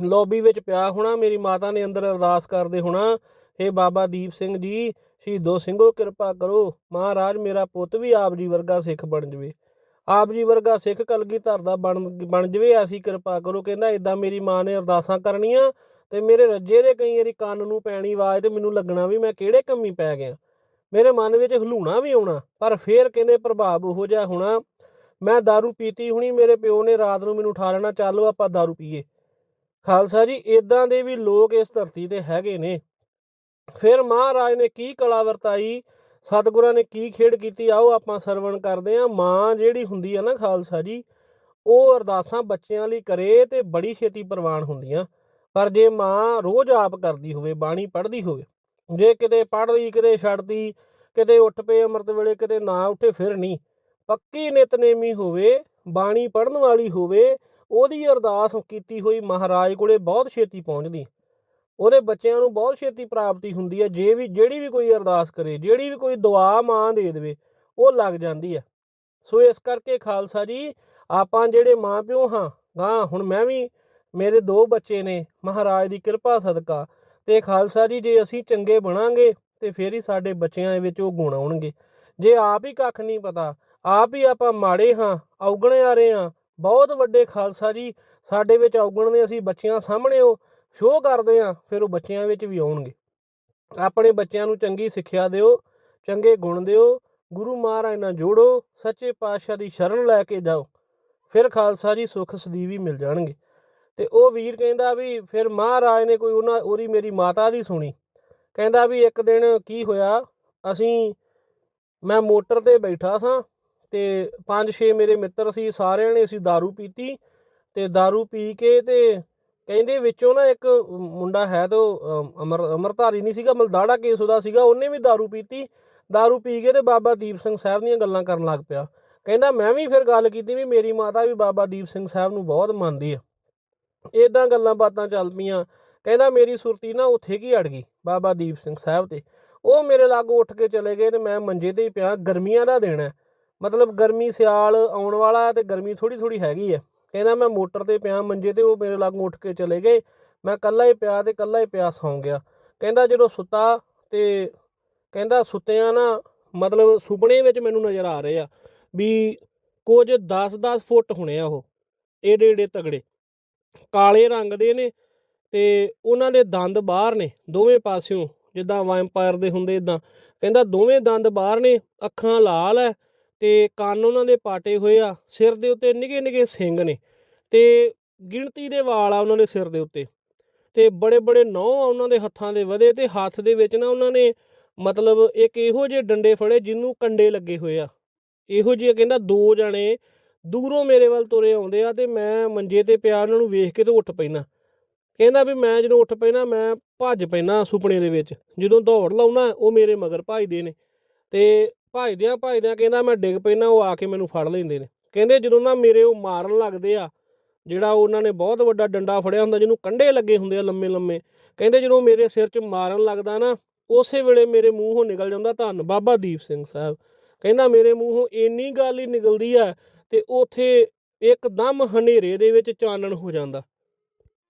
ਲੌਬੀ ਵਿੱਚ ਪਿਆ ਹੋਣਾ, ਮੇਰੀ ਮਾਤਾ ਨੇ ਅੰਦਰ ਅਰਦਾਸ ਕਰਦੇ ਹੋਣਾ, ਹੇ ਬਾਬਾ ਦੀਪ ਸਿੰਘ ਜੀ, ਸ਼ਹੀਦੋ ਸਿੰਘੋ, ਕਿਰਪਾ ਕਰੋ, ਮਹਾਰਾਜ ਮੇਰਾ ਪੁੱਤ ਵੀ ਆਪ ਜੀ ਵਰਗਾ ਸਿੱਖ ਬਣ ਜਵੇ। ਆਪ ਜੀ ਵਰਗਾ ਸਿੱਖ ਕਲਗੀਧਰ ਦਾ ਬਣ ਬਣ ਜਵੇ, ਐਸੀ ਕਿਰਪਾ ਕਰੋ। ਕਹਿੰਦਾ ਇਦਾਂ ਮੇਰੀ ਮਾਂ ਨੇ ਅਰਦਾਸਾਂ ਕਰਨੀਆਂ ਤੇ ਮੇਰੇ ਰੱਜੇ ਦੇ ਕਈ ਵਾਰੀ ਕੰਨ ਨੂੰ ਪੈਣੀ ਆਵਾਜ਼ ਤੇ ਮੈਨੂੰ ਲੱਗਣਾ ਵੀ ਮੈਂ ਕਿਹੜੇ ਕੰਮੀ ਪੈ ਗਿਆ ਮੇਰੇ ਮਨ ਵਿੱਚ ਹਲੂਣਾ ਵੀ ਆਉਣਾ ਪਰ ਫੇਰ ਕਹਿੰਦੇ ਪ੍ਰਭਾਵ ਉਹੋ ਜਿਹਾ ਹੋਣਾ ਮੈਂ दारू ਪੀਤੀ ਹੁਣੀ ਮੇਰੇ ਪਿਓ ਨੇ ਰਾਤ ਨੂੰ ਮੈਨੂੰ ਉਠਾ ਲੈਣਾ ਚੱਲੋ ਆਪਾਂ दारू ਪੀਏ ਖਾਲਸਾ ਜੀ ਇਦਾਂ ਦੇ ਵੀ ਲੋਕ ਇਸ ਧਰਤੀ ਤੇ ਹੈਗੇ ਨੇ ਫਿਰ ਮਹਾਰਾਜ ਨੇ ਕੀ ਕਲਾ ਵਰਤਾਈ ਸਤਿਗੁਰਾਂ ਨੇ ਕੀ ਖੇਡ ਕੀਤੀ ਆਓ ਆਪਾਂ ਸਰਵਣ ਕਰਦੇ ਆ ਮਾਂ ਜਿਹੜੀ ਹੁੰਦੀ ਆ ਨਾ ਖਾਲਸਾ ਜੀ ਉਹ ਅਰਦਾਸਾਂ ਬੱਚਿਆਂ ਲਈ ਕਰੇ ਤੇ ਬੜੀ ਛੇਤੀ ਪ੍ਰਵਾਨ ਹੁੰਦੀਆਂ ਪਰ ਜੇ ਮਾਂ ਰੋਜ਼ ਆਪ ਕਰਦੀ ਹੋਵੇ, ਬਾਣੀ ਪੜ੍ਹਦੀ ਹੋਵੇ, ਜੇ ਕਿਤੇ ਪੜ੍ਹਦੀ, ਕਿਤੇ ਛੱਡਦੀ, ਕਿਤੇ ਉੱਠ ਪਏ ਅੰਮ੍ਰਿਤ ਵੇਲੇ, ਕਿਤੇ ਨਾ ਉੱਠੇ ਫਿਰ ਨਹੀਂ। ਪੱਕੀ ਨਿਤਨੇਮੀ ਹੋਵੇ, ਬਾਣੀ ਪੜ੍ਹਨ ਵਾਲੀ ਹੋਵੇ, ਉਹਦੀ ਅਰਦਾਸ ਕੀਤੀ ਹੋਈ ਮਹਾਰਾਜ ਕੋਲੇ ਬਹੁਤ ਛੇਤੀ ਪਹੁੰਚਦੀ। ਉਹਦੇ ਬੱਚਿਆਂ ਨੂੰ ਬਹੁਤ ਛੇਤੀ ਪ੍ਰਾਪਤੀ ਹੁੰਦੀ ਹੈ, ਜੇ ਵੀ, ਜਿਹੜੀ ਵੀ ਕੋਈ ਅਰਦਾਸ ਕਰੇ, ਜਿਹੜੀ ਵੀ ਕੋਈ ਦੁਆ ਮਾਂ ਦੇ ਦੇਵੇ, ਉਹ ਲੱਗ ਜਾਂਦੀ ਹੈ। ਸੋ ਇਸ ਕਰਕੇ ਖਾਲਸਾ ਜੀ, ਆਪਾਂ ਜਿਹੜੇ ਮਾਂ ਪਿਓ ਹਾਂ, ਗਾਂ, ਹੁਣ ਮੈਂ ਵੀ ਮੇਰੇ ਦੋ ਬੱਚੇ ਨੇ, ਮਹਾਰਾਜ ਦੀ ਕਿਰਪਾ ਸਦਕਾ। ਤੇ ਖਾਲਸਾ ਜੀ, ਜੇ ਅਸੀਂ ਚੰਗੇ ਬਣਾਂਗੇ, ਤੇ ਫੇਰ ਹੀ ਸਾਡੇ ਬੱਚਿਆਂ ਦੇ ਵਿੱਚ ਉਹ ਗੁਣ ਆਉਣਗੇ। ਜੇ ਆਪ ਹੀ ਕੱਖ ਨਹੀਂ ਪਤਾ, ਆਪ ਹੀ ਆਪਾਂ ਮਾੜੇ ਹਾਂ, ਔਗਣੇ ਆ ਰਹੇ ਹਾਂ, ਬਹੁਤ ਵੱਡੇ ਖਾਲਸਾ ਜੀ, ਸਾਡੇ ਵਿੱਚ ਔਗਣ ਦੇ ਅਸੀਂ ਬੱਚਿਆਂ ਸਾਹਮਣੇ ਉਹ ਸ਼ੋਅ ਕਰਦੇ ਆ ਫਿਰ ਉਹ ਬੱਚਿਆਂ ਵਿੱਚ ਵੀ ਆਉਣਗੇ। ਆਪਣੇ ਬੱਚਿਆਂ ਨੂੰ ਚੰਗੀ ਸਿੱਖਿਆ ਦਿਓ, ਚੰਗੇ ਗੁਣ ਦਿਓ, ਗੁਰੂ ਮਹਾਰਾਜ ਨਾਲ ਜੋੜੋ, ਸੱਚੇ ਪਾਤਸ਼ਾਹ ਦੀ ਸ਼ਰਨ ਲੈ ਕੇ ਜਾਓ, ਫਿਰ ਖਾਲਸਾ ਜੀ ਸੁੱਖ ਸਦੀਵੀ ਮਿਲ ਜਾਣਗੇ। ਤੇ ਉਹ ਵੀਰ ਕਹਿੰਦਾ ਵੀ ਫਿਰ ਮਹਾਰਾਜ ਨੇ ਕੋਈ ਉਹਨਾਂ ਉਹਦੀ ਮੇਰੀ ਮਾਤਾ ਦੀ ਸੁਣੀ ਕਹਿੰਦਾ ਵੀ ਇੱਕ ਦਿਨ ਕੀ ਹੋਇਆ ਅਸੀਂ ਮੈਂ ਮੋਟਰ ਤੇ ਬੈਠਾ ਸਾਂ ਤੇ ਪੰਜ ਛੇ ਮੇਰੇ ਮਿੱਤਰ ਸੀ ਸਾਰਿਆਂ ਨੇ ਅਸੀਂ दारू ਪੀਤੀ ਤੇ दारू ਪੀ ਕੇ ਤੇ ਕਹਿੰਦੇ ਵਿੱਚੋਂ ਨਾ ਇੱਕ ਮੁੰਡਾ ਹੈ ਤੇ ਉਹ ਅਮ, ਅਮਰ ਅਮਰਧਾਰੀ ਨਹੀਂ ਸੀਗਾ ਮਲਦਾੜਾ ਕੇਸ ਉਹਦਾ ਸੀਗਾ ਉਹਨੇ ਵੀ दारू ਪੀਤੀ दारू ਪੀ ਕੇ ਤੇ ਬਾਬਾ ਦੀਪ ਸਿੰਘ ਸਾਹਿਬ ਦੀਆਂ ਗੱਲਾਂ ਕਰਨ ਲੱਗ ਪਿਆ ਕਹਿੰਦਾ ਮੈਂ ਵੀ ਫਿਰ ਗੱਲ ਕੀਤੀ ਵੀ ਮੇਰੀ ਮਾਤਾ ਵੀ ਬਾਬਾ ਦੀਪ ਸਿੰਘ ਸਾਹਿਬ ਨੂੰ ਬਹੁਤ ਮੰਨਦੀ ਆ ਇਦਾਂ ਗੱਲਾਂ ਬਾਤਾਂ ਚੱਲ ਪਈਆਂ ਕਹਿੰਦਾ ਮੇਰੀ ਸੁਰਤੀ ਨਾ ਉੱਥੇ ਕੀ ਅੜ ਗਈ? ਬਾਬਾ ਦੀਪ ਸਿੰਘ ਸਾਹਿਬ ਤੇ। ਉਹ ਮੇਰੇ ਲਾਗੋਂ ਉੱਠ ਕੇ ਚਲੇ ਗਏ ਤੇ ਮੈਂ ਮੰਜੇ ਤੇ ਹੀ ਪਿਆ। ਗਰਮੀਆਂ ਦਾ ਦਿਨ ਹੈ। ਮਤਲਬ ਗਰਮੀ ਸਿਆਲ ਆਉਣ ਵਾਲਾ ਹੈ ਤੇ ਗਰਮੀ ਥੋੜੀ ਥੋੜੀ ਹੈਗੀ ਹੈ। ਕਹਿੰਦਾ ਮੈਂ ਮੋਟਰ ਤੇ ਪਿਆ, ਮੰਜੇ ਤੇ ਉਹ ਮੇਰੇ ਲਾਗੋਂ ਉੱਠ ਕੇ ਚਲੇ ਗਏ। ਮੈਂ ਕੱਲਾ ਹੀ ਪਿਆ ਤੇ ਕੱਲਾ ਹੀ ਪਿਆ ਸੌਂ ਗਿਆ। ਕਹਿੰਦਾ ਜਦੋਂ ਸੁੱਤਾ ਤੇ ਕਹਿੰਦਾ ਸੁੱਤਿਆਂ ਨਾ ਮਤਲਬ ਸੁਪਨੇ ਵਿੱਚ ਮੈਨੂੰ ਨਜ਼ਰ ਆ ਰਹੇ ਆ ਵੀ ਕੁਝ 10-10 ਫੁੱਟ ਹੋਣੇ ਆ ਉਹ, ਏਡੇ ਏਡੇ ਤਗੜੇ। ਕਾਲੇ ਰੰਗ ਦੇ ਨੇ ਤੇ ਉਹਨਾਂ ਦੇ ਦੰਦ ਬਾਹਰ ਨੇ, ਦੋਵੇਂ ਪਾਸਿਓਂ, ਜਿੱਦਾਂ ਵੈਂਪਾਇਰ ਦੇ ਹੁੰਦੇ ਇਦਾਂ ਕਹਿੰਦਾ ਦੋਵੇਂ ਦੰਦ ਬਾਹਰ ਨੇ, ਅੱਖਾਂ ਲਾਲ ਐ ਤੇ ਕੰਨ ਉਹਨਾਂ ਦੇ ਪਾਟੇ ਹੋਏ ਆ, ਸਿਰ ਦੇ ਉੱਤੇ ਨਿਗੇ ਨਿਗੇ ਸਿੰਗ ਨੇ ਤੇ ਗਿਣਤੀ ਦੇ ਵਾਲ ਆ ਉਹਨਾਂ ਦੇ ਸਿਰ ਦੇ ਉੱਤੇ ਤੇ ਬੜੇ ਬੜੇ ਨੌ ਆ ਉਹਨਾਂ ਦੇ ਹੱਥਾਂ ਦੇ ਵਧੇ ਤੇ ਹੱਥ ਦੇ ਵਿੱਚ ਨਾ ਉਹਨਾਂ ਨੇ ਮਤਲਬ ਇੱਕ ਇਹੋ ਜਿਹੇ ਡੰਡੇ ਫੜੇ ਜਿਹਨੂੰ ਕੰਡੇ ਲੱਗੇ ਹੋਏ ਆ। ਇਹੋ ਜਿਹੇ ਕਹਿੰਦਾ ਦੋ ਜਣੇ ਦੂਰੋਂ ਮੇਰੇ ਵੱਲ ਤੁਰੇ ਆਉਂਦੇ ਆ ਤੇ ਮੈਂ ਮੰਜੇ ਤੇ ਪਿਆ ਉਹਨਾਂ ਨੂੰ ਵੇਖ ਕੇ ਤੇ ਉੱਠ ਪੈਣਾ ਕਹਿੰਦਾ ਵੀ ਮੈਂ ਜਦੋਂ ਉੱਠ ਪੈਣਾ ਮੈਂ ਭੱਜ ਪੈਣਾ ਸੁਪਨੇ ਦੇ ਵਿੱਚ। ਜਦੋਂ ਦੌੜ ਲਾਉਣਾ ਉਹ ਮੇਰੇ ਮਗਰ ਭੱਜਦੇ ਨੇ। ਤੇ ਭੱਜਦਿਆਂ ਭੱਜਦਿਆਂ ਕਹਿੰਦਾ ਮੈਂ ਡਿੱਗ ਪੈਣਾ ਉਹ ਆ ਕੇ ਮੈਨੂੰ ਫੜ ਲੈਂਦੇ ਨੇ। ਕਹਿੰਦੇ ਜਦੋਂ ਨਾ ਮੇਰੇ ਉਹ ਮਾਰਨ ਲੱਗਦੇ ਆ, ਜਿਹੜਾ ਉਹਨਾਂ ਨੇ ਬਹੁਤ ਵੱਡਾ ਡੰਡਾ ਫੜਿਆ ਹੁੰਦਾ, ਜਿਹਨੂੰ ਕੰਡੇ ਲੱਗੇ ਹੁੰਦੇ ਆ ਲੰਮੇ ਲੰਮੇ। ਕਹਿੰਦੇ ਜਦੋਂ ਮੇਰੇ ਸਿਰ 'ਚ ਮਾਰਨ ਲੱਗਦਾ ਨਾ, ਉਸੇ ਵੇਲੇ ਮੇਰੇ ਮੂੰਹੋਂ ਨਿਕਲ ਜਾਂਦਾ ਧੰਨ ਬਾਬਾ ਦੀਪ ਸਿੰਘ ਸਾਹਿਬ। ਕਹਿੰਦਾ ਮੇਰੇ ਮੂੰਹੋਂ ਇੰਨੀ ਗੱਲ ਹੀ ਨਿਕਲਦੀ ਆ ਤੇ ਉਥੇ ਇੱਕਦਮ ਹਨੇਰੇ ਦੇ ਵਿੱਚ ਚਾਨਣ ਹੋ ਜਾਂਦਾ।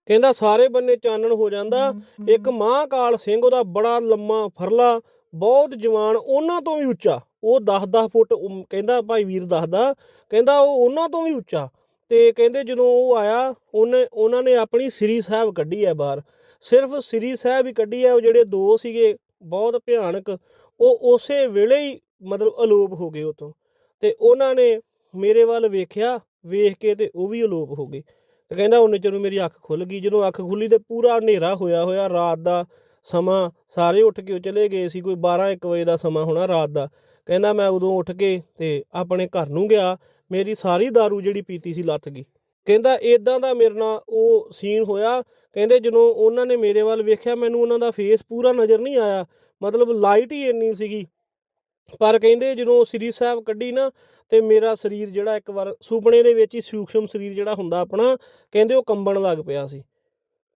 ਕਹਿੰਦਾ ਸਾਰੇ ਬੰਨੇ ਚਾਨਣ ਹੋ ਜਾਂਦਾ। ਇੱਕ ਮਹਾਂਕਾਲ ਸਿੰਘ ਉਹਦਾ ਬੜਾ ਲੰਮਾ ਫਰਲਾ ਬਹੁਤ ਜਵਾਨ ਉਹਨਾਂ ਤੋਂ ਵੀ ਉੱਚਾ। ਉਹ 10-10 ਫੁੱਟ ਕਹਿੰਦਾ ਭਾਈ ਵੀਰ ਦੱਸਦਾ ਕਹਿੰਦਾ ਉਹ ਉਹਨਾਂ ਤੋਂ ਵੀ ਉੱਚਾ। ਤੇ ਕਹਿੰਦੇ ਜਦੋਂ ਉਹ ਆਇਆ ਉਹਨੇ ਉਹਨਾਂ ਨੇ ਆਪਣੀ ਸ੍ਰੀ ਸਾਹਿਬ ਕੱਢੀ ਹੈ ਬਾਹਰ। ਸਿਰਫ ਸ੍ਰੀ ਸਾਹਿਬ ਹੀ ਕੱਢੀ ਹੈ ਉਹ ਜਿਹੜੇ ਦੋ ਸੀਗੇ ਬਹੁਤ ਭਿਆਨਕ ਉਹ ਉਸੇ ਵੇਲੇ ਹੀ ਮਤਲਬ ਅਲੋਪ ਹੋ ਗਏ ਉਤੋਂ ਤੇ ਉਹਨਾਂ ਨੇ ਮੇਰੇ ਵੱਲ ਵੇਖਿਆ, ਵੇਖ ਕੇ ਤੇ ਉਹ ਵੀ ਅਲੋਪ ਹੋ ਗਏ। ਤੇ ਕਹਿੰਦਾ ਉਹਨੇ ਚਿਰ ਮੇਰੀ ਅੱਖ ਖੁੱਲ ਗਈ, ਜਦੋਂ ਅੱਖ ਖੁੱਲੀ ਤੇ ਪੂਰਾ ਹਨੇਰਾ ਹੋਇਆ ਹੋਇਆ ਰਾਤ ਦਾ ਸਮਾਂ, ਸਾਰੇ ਉੱਠ ਕੇ ਉਹ ਚਲੇ ਗਏ ਸੀ, ਕੋਈ 12 1 ਵਜੇ ਦਾ ਸਮਾਂ ਹੋਣਾ ਰਾਤ ਦਾ। ਕਹਿੰਦਾ ਮੈਂ ਉਦੋਂ ਉੱਠ ਕੇ ਤੇ ਆਪਣੇ ਘਰ ਨੂੰ ਗਿਆ, ਮੇਰੀ ਸਾਰੀ दारू ਜਿਹੜੀ ਪੀਤੀ ਸੀ ਲੱਥ ਗਈ। ਕਹਿੰਦਾ ਇਦਾਂ ਦਾ ਮੇਰੇ ਨਾਲ ਉਹ ਸੀਨ ਹੋਇਆ, ਕਹਿੰਦੇ ਜਦੋਂ ਉਹਨਾਂ ਨੇ ਮੇਰੇ ਵੱਲ ਵੇਖਿਆ, ਮੈਨੂੰ ਉਹਨਾਂ ਦਾ ਫੇਸ ਪੂਰਾ ਨਜ਼ਰ ਨਹੀਂ ਆਇਆ। ਮਤਲਬ ਲਾਈਟ ਹੀ ਇੰਨੀ ਸੀਗੀ। ਪਰ ਕਹਿੰਦੇ ਜਦੋਂ ਸ੍ਰੀ ਸਾਹਿਬ ਕੱਢੀ ਨਾ, ਤੇ ਮੇਰਾ ਸਰੀਰ ਜਿਹੜਾ ਇੱਕ ਵਾਰ ਸੁਪਨੇ ਦੇ ਵਿੱਚ ਹੀ ਸੂਖਸ਼ਮ ਸਰੀਰ ਜਿਹੜਾ ਹੁੰਦਾ ਆਪਣਾ, ਕਹਿੰਦੇ ਉਹ ਕੰਬਣ ਲੱਗ ਪਿਆ ਸੀ।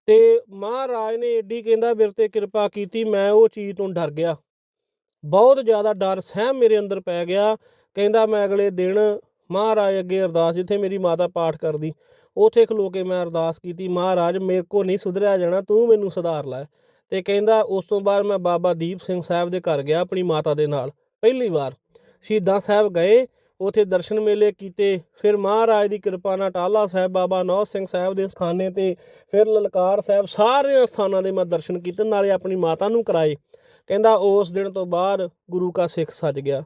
ਤੇ ਮਹਾਰਾਜ ਨੇ ਏਡੀ ਕਹਿੰਦਾ, ਮੇਰੇ ਤੇ ਕਿਰਪਾ ਕੀਤੀ, ਮੈਂ ਉਹ ਚੀਜ਼ ਤੋਂ ਡਰ ਗਿਆ। ਬਹੁਤ ਜ਼ਿਆਦਾ ਡਰ, ਸਹਿਮ ਮੇਰੇ ਅੰਦਰ ਪੈ ਗਿਆ। ਕਹਿੰਦਾ, ਮੈਂ ਅਗਲੇ ਦਿਨ ਮਹਾਰਾਜ ਅੱਗੇ ਅਰਦਾਸ, ਜਿੱਥੇ ਮੇਰੀ ਮਾਤਾ ਪਾਠ ਕਰਦੀ, ਉੱਥੇ ਖਲੋ ਕੇ ਮੈਂ ਅਰਦਾਸ ਕੀਤੀ, ਮਹਾਰਾਜ, ਮੇਰੇ ਕੋ ਨਹੀਂ ਸੁਧਰਿਆ ਜਾਣਾ, ਤੂੰ ਮੈਨੂੰ ਸੁਧਾਰ ਲੈ। ਤੇ ਕਹਿੰਦਾ, ਉਸ ਤੋਂ ਬਾਅਦ ਮੈਂ ਬਾਬਾ ਦੀਪ ਸਿੰਘ ਸਾਹਿਬ ਦੇ ਘਰ ਗਿਆ, ਆਪਣੀ ਮਾਤਾ ਦੇ ਨਾਲ। ਪਹਿਲੀ ਵਾਰ। ਸ਼ਹੀਦਾਂ ਸਾਹਿਬ ਗਏ, ਉਥੇ ਦਰਸ਼ਨ ਮੇਲੇ ਕੀਤੇ, ਫਿਰ ਮਹਾਰਾਜ ਦੀ ਕਿਰਪਾ ਨਾਲ ਟਾਲਾ ਸਾਹਿਬ, ਬਾਬਾ ਨੌ ਸਿੰਘ ਸਾਹਿਬ ਦੇ ਸਥਾਨੇ ਤੇ ਫਿਰ ਲਲਕਾਰ ਸਾਹਿਬ ਸਾਰੇ ਸਥਾਨਾਂ ਦੇ ਮੈਂ ਦਰਸ਼ਨ ਕੀਤੇ, ਨਾਲੇ ਆਪਣੀ ਮਾਤਾ ਨੂੰ ਕਰਾਏ। ਕਹਿੰਦਾ ਉਸ ਦਿਨ ਤੋਂ ਬਾਅਦ ਗੁਰੂ ਕਾ ਸਿੱਖ ਸੱਜ ਗਿਆ।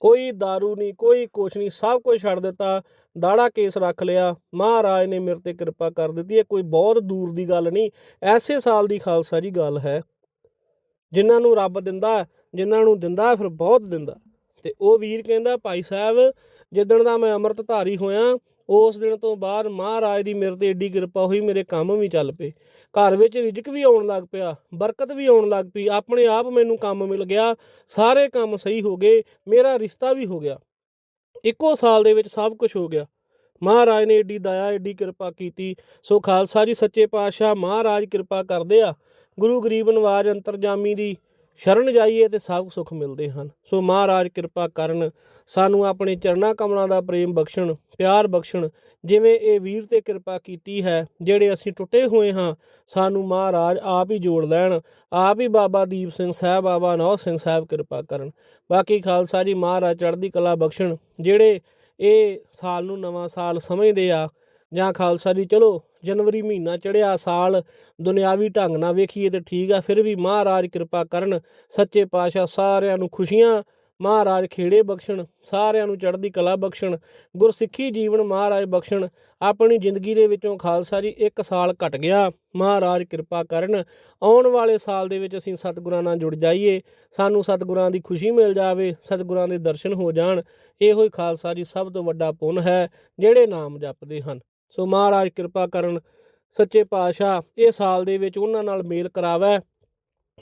ਕੋਈ दारू ਨਹੀਂ, ਕੋਈ ਕੁਛ ਨਹੀਂ, ਸਭ ਕੁਝ ਛੱਡ ਦਿੱਤਾ, ਦਾੜਾ ਕੇਸ ਰੱਖ ਲਿਆ। ਮਹਾਰਾਜ ਨੇ ਮੇਰੇ ਤੇ ਕਿਰਪਾ ਕਰ ਦਿੱਤੀ, ਇਹ ਕੋਈ ਬਹੁਤ ਦੂਰ ਦੀ ਗੱਲ ਨਹੀਂ, ਐਸੇ ਸਾਲ ਦੀ ਖਾਲਸਾ ਦੀ ਗੱਲ ਹੈ। ਜਿਨ੍ਹਾਂ ਨੂੰ ਰੱਬ ਦਿੰਦਾ ਜਿਨ੍ਹਾਂ ਨੂੰ ਦਿੰਦਾ ਫਿਰ ਬਹੁਤ ਦਿੰਦਾ। ਤੇ ਉਹ ਵੀਰ ਕਹਿੰਦਾ, ਭਾਈ ਸਾਹਿਬ, ਜਿੱਦਣ ਦਾ ਮੈਂ ਅੰਮ੍ਰਿਤ ਧਾਰੀ ਹੋਇਆ, ਉਸ ਦਿਨ ਤੋਂ ਬਾਅਦ ਮਹਾਰਾਜ ਦੀ ਮੇਰੇ ਤੇ ਏਡੀ ਕਿਰਪਾ ਹੋਈ, ਮੇਰੇ ਕੰਮ ਵੀ ਚੱਲ ਪਏ। ਘਰ ਵਿੱਚ ਰਿਜਕ ਵੀ ਆਉਣ ਲੱਗ ਪਿਆ, ਬਰਕਤ ਵੀ ਆਉਣ ਲੱਗ ਪਈ, ਆਪਣੇ ਆਪ ਮੈਨੂੰ ਕੰਮ ਮਿਲ ਗਿਆ, ਸਾਰੇ ਕੰਮ ਸਹੀ ਹੋ ਗਏ, ਮੇਰਾ ਰਿਸ਼ਤਾ ਵੀ ਹੋ ਗਿਆ। ਇੱਕੋ ਸਾਲ ਦੇ ਵਿੱਚ ਸਭ ਕੁਝ ਹੋ ਗਿਆ। ਮਹਾਰਾਜ ਨੇ ਏਡੀ ਦਇਆ, ਏਡੀ ਕਿਰਪਾ ਕੀਤੀ। ਸੋ ਖਾਲਸਾ ਜੀ, ਸੱਚੇ ਪਾਤਸ਼ਾਹ, ਮਹਾਰਾਜ ਕਿਰਪਾ ਕਰਦੇ ਆ। ਗੁਰੂ ਗਰੀਬ ਨਵਾਜ ਅੰਤਰਜਾਮੀ ਦੀ ਸ਼ਰਨ ਜਾਈਏ ਤੇ ਸਭ ਸੁੱਖ ਮਿਲਦੇ ਹਨ। ਸੋ ਮਹਾਰਾਜ ਕਿਰਪਾ ਕਰਨ, ਸਾਨੂੰ ਆਪਣੇ ਚਰਨਾ ਕਮਲਾਂ ਦਾ ਪ੍ਰੇਮ ਬਖਸ਼ਣ, ਪਿਆਰ ਬਖਸ਼ਣ, ਜਿਵੇਂ ਇਹ ਵੀਰ ਤੇ ਕਿਰਪਾ ਕੀਤੀ ਹੈ, ਜਿਹੜੇ ਅਸੀਂ ਟੁੱਟੇ ਹੋਏ ਹਾਂ, ਸਾਨੂੰ ਮਹਾਰਾਜ ਆਪ ਹੀ ਜੋੜ ਲੈਣ, ਆਪ ਹੀ ਬਾਬਾ ਦੀਪ ਸਿੰਘ ਸਾਹਿਬ, ਬਾਬਾ ਨੌ ਸਿੰਘ ਸਾਹਿਬ ਕਿਰਪਾ ਕਰਨ। ਬਾਕੀ ਖਾਲਸਾ ਜੀ ਮਹਾਰਾਜ ਚੜ੍ਹਦੀ ਕਲਾ ਬਖਸ਼ਣ, ਜਿਹੜੇ ਇਹ ਸਾਲ ਨੂੰ ਨਵਾਂ ਸਾਲ ਸਮਝਦੇ ਆ, ਜਾਂ ਖਾਲਸਾ ਜੀ ਚਲੋ ਜਨਵਰੀ ਮਹੀਨਾ ਚੜਿਆ ਸਾਲ, ਦੁਨਿਆਵੀ ਢੰਗ ਨਾਲ ਵੇਖੀਏ ਤੇ ਠੀਕ ਆ, ਫਿਰ ਵੀ ਮਹਾਰਾਜ ਕਿਰਪਾ ਕਰਨ, ਸੱਚੇ ਪਾਤਸ਼ਾਹ ਸਾਰਿਆਂ ਨੂੰ ਖੁਸ਼ੀਆਂ, ਮਹਾਰਾਜ ਖੇੜੇ ਬਖਸ਼ਣ, ਸਾਰਿਆਂ ਨੂੰ ਚੜ੍ਹਦੀ ਕਲਾ ਬਖਸ਼ਣ, ਗੁਰਸਿੱਖੀ ਜੀਵਨ ਮਹਾਰਾਜ ਬਖਸ਼ਣ, ਆਪਣੀ ਜ਼ਿੰਦਗੀ ਦੇ ਵਿੱਚੋਂ ਖਾਲਸਾ ਜੀ ਇੱਕ ਸਾਲ ਘਟ ਗਿਆ, ਮਹਾਰਾਜ ਕਿਰਪਾ ਕਰਨ, ਆਉਣ ਵਾਲੇ ਸਾਲ ਦੇ ਵਿੱਚ ਅਸੀਂ ਸਤਿਗੁਰਾਂ ਨਾਲ ਜੁੜ ਜਾਈਏ, ਸਾਨੂੰ ਸਤਿਗੁਰਾਂ ਦੀ ਖੁਸ਼ੀ ਮਿਲ ਜਾਵੇ, ਸਤਿਗੁਰਾਂ ਦੇ ਦਰਸ਼ਨ ਹੋ ਜਾਣ, ਇਹੋ ਹੀ ਖਾਲਸਾ ਜੀ ਸਭ ਤੋਂ ਵੱਡਾ ਪੁੰਨ ਹੈ, ਜਿਹੜੇ ਨਾਮ ਜਪਦੇ ਹਨ। ਸੋ ਮਹਾਰਾਜ ਕਿਰਪਾ ਕਰਨ ਸੱਚੇ ਪਾਤਸ਼ਾਹ ਇਹ ਸਾਲ ਦੇ ਵਿੱਚ ਉਹਨਾਂ ਨਾਲ ਮੇਲ ਕਰਾਵੇ,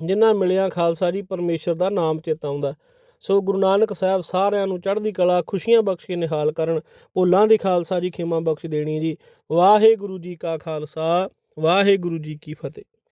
ਜਿਨ੍ਹਾਂ ਮਿਲਿਆ ਖਾਲਸਾ ਜੀ ਪਰਮੇਸ਼ਰ ਦਾ ਨਾਮ ਚੇਤਾਉਂਦਾ ਸੋ ਗੁਰੂ ਨਾਨਕ ਸਾਹਿਬ ਸਾਰਿਆਂ ਨੂੰ ਚੜ੍ਹਦੀ ਕਲਾ, ਖੁਸ਼ੀਆਂ ਬਖਸ਼ ਕੇ ਨਿਹਾਲ ਕਰਨ, ਭੁੱਲਾਂ ਦੀ ਖਾਲਸਾ ਜੀ ਖਿਮਾ ਬਖਸ਼ ਦੇਣੀ ਜੀ। ਵਾਹਿਗੁਰੂ ਜੀ ਕਾ ਖਾਲਸਾ, ਵਾਹਿਗੁਰੂ ਜੀ ਕੀ ਫਤਿਹ।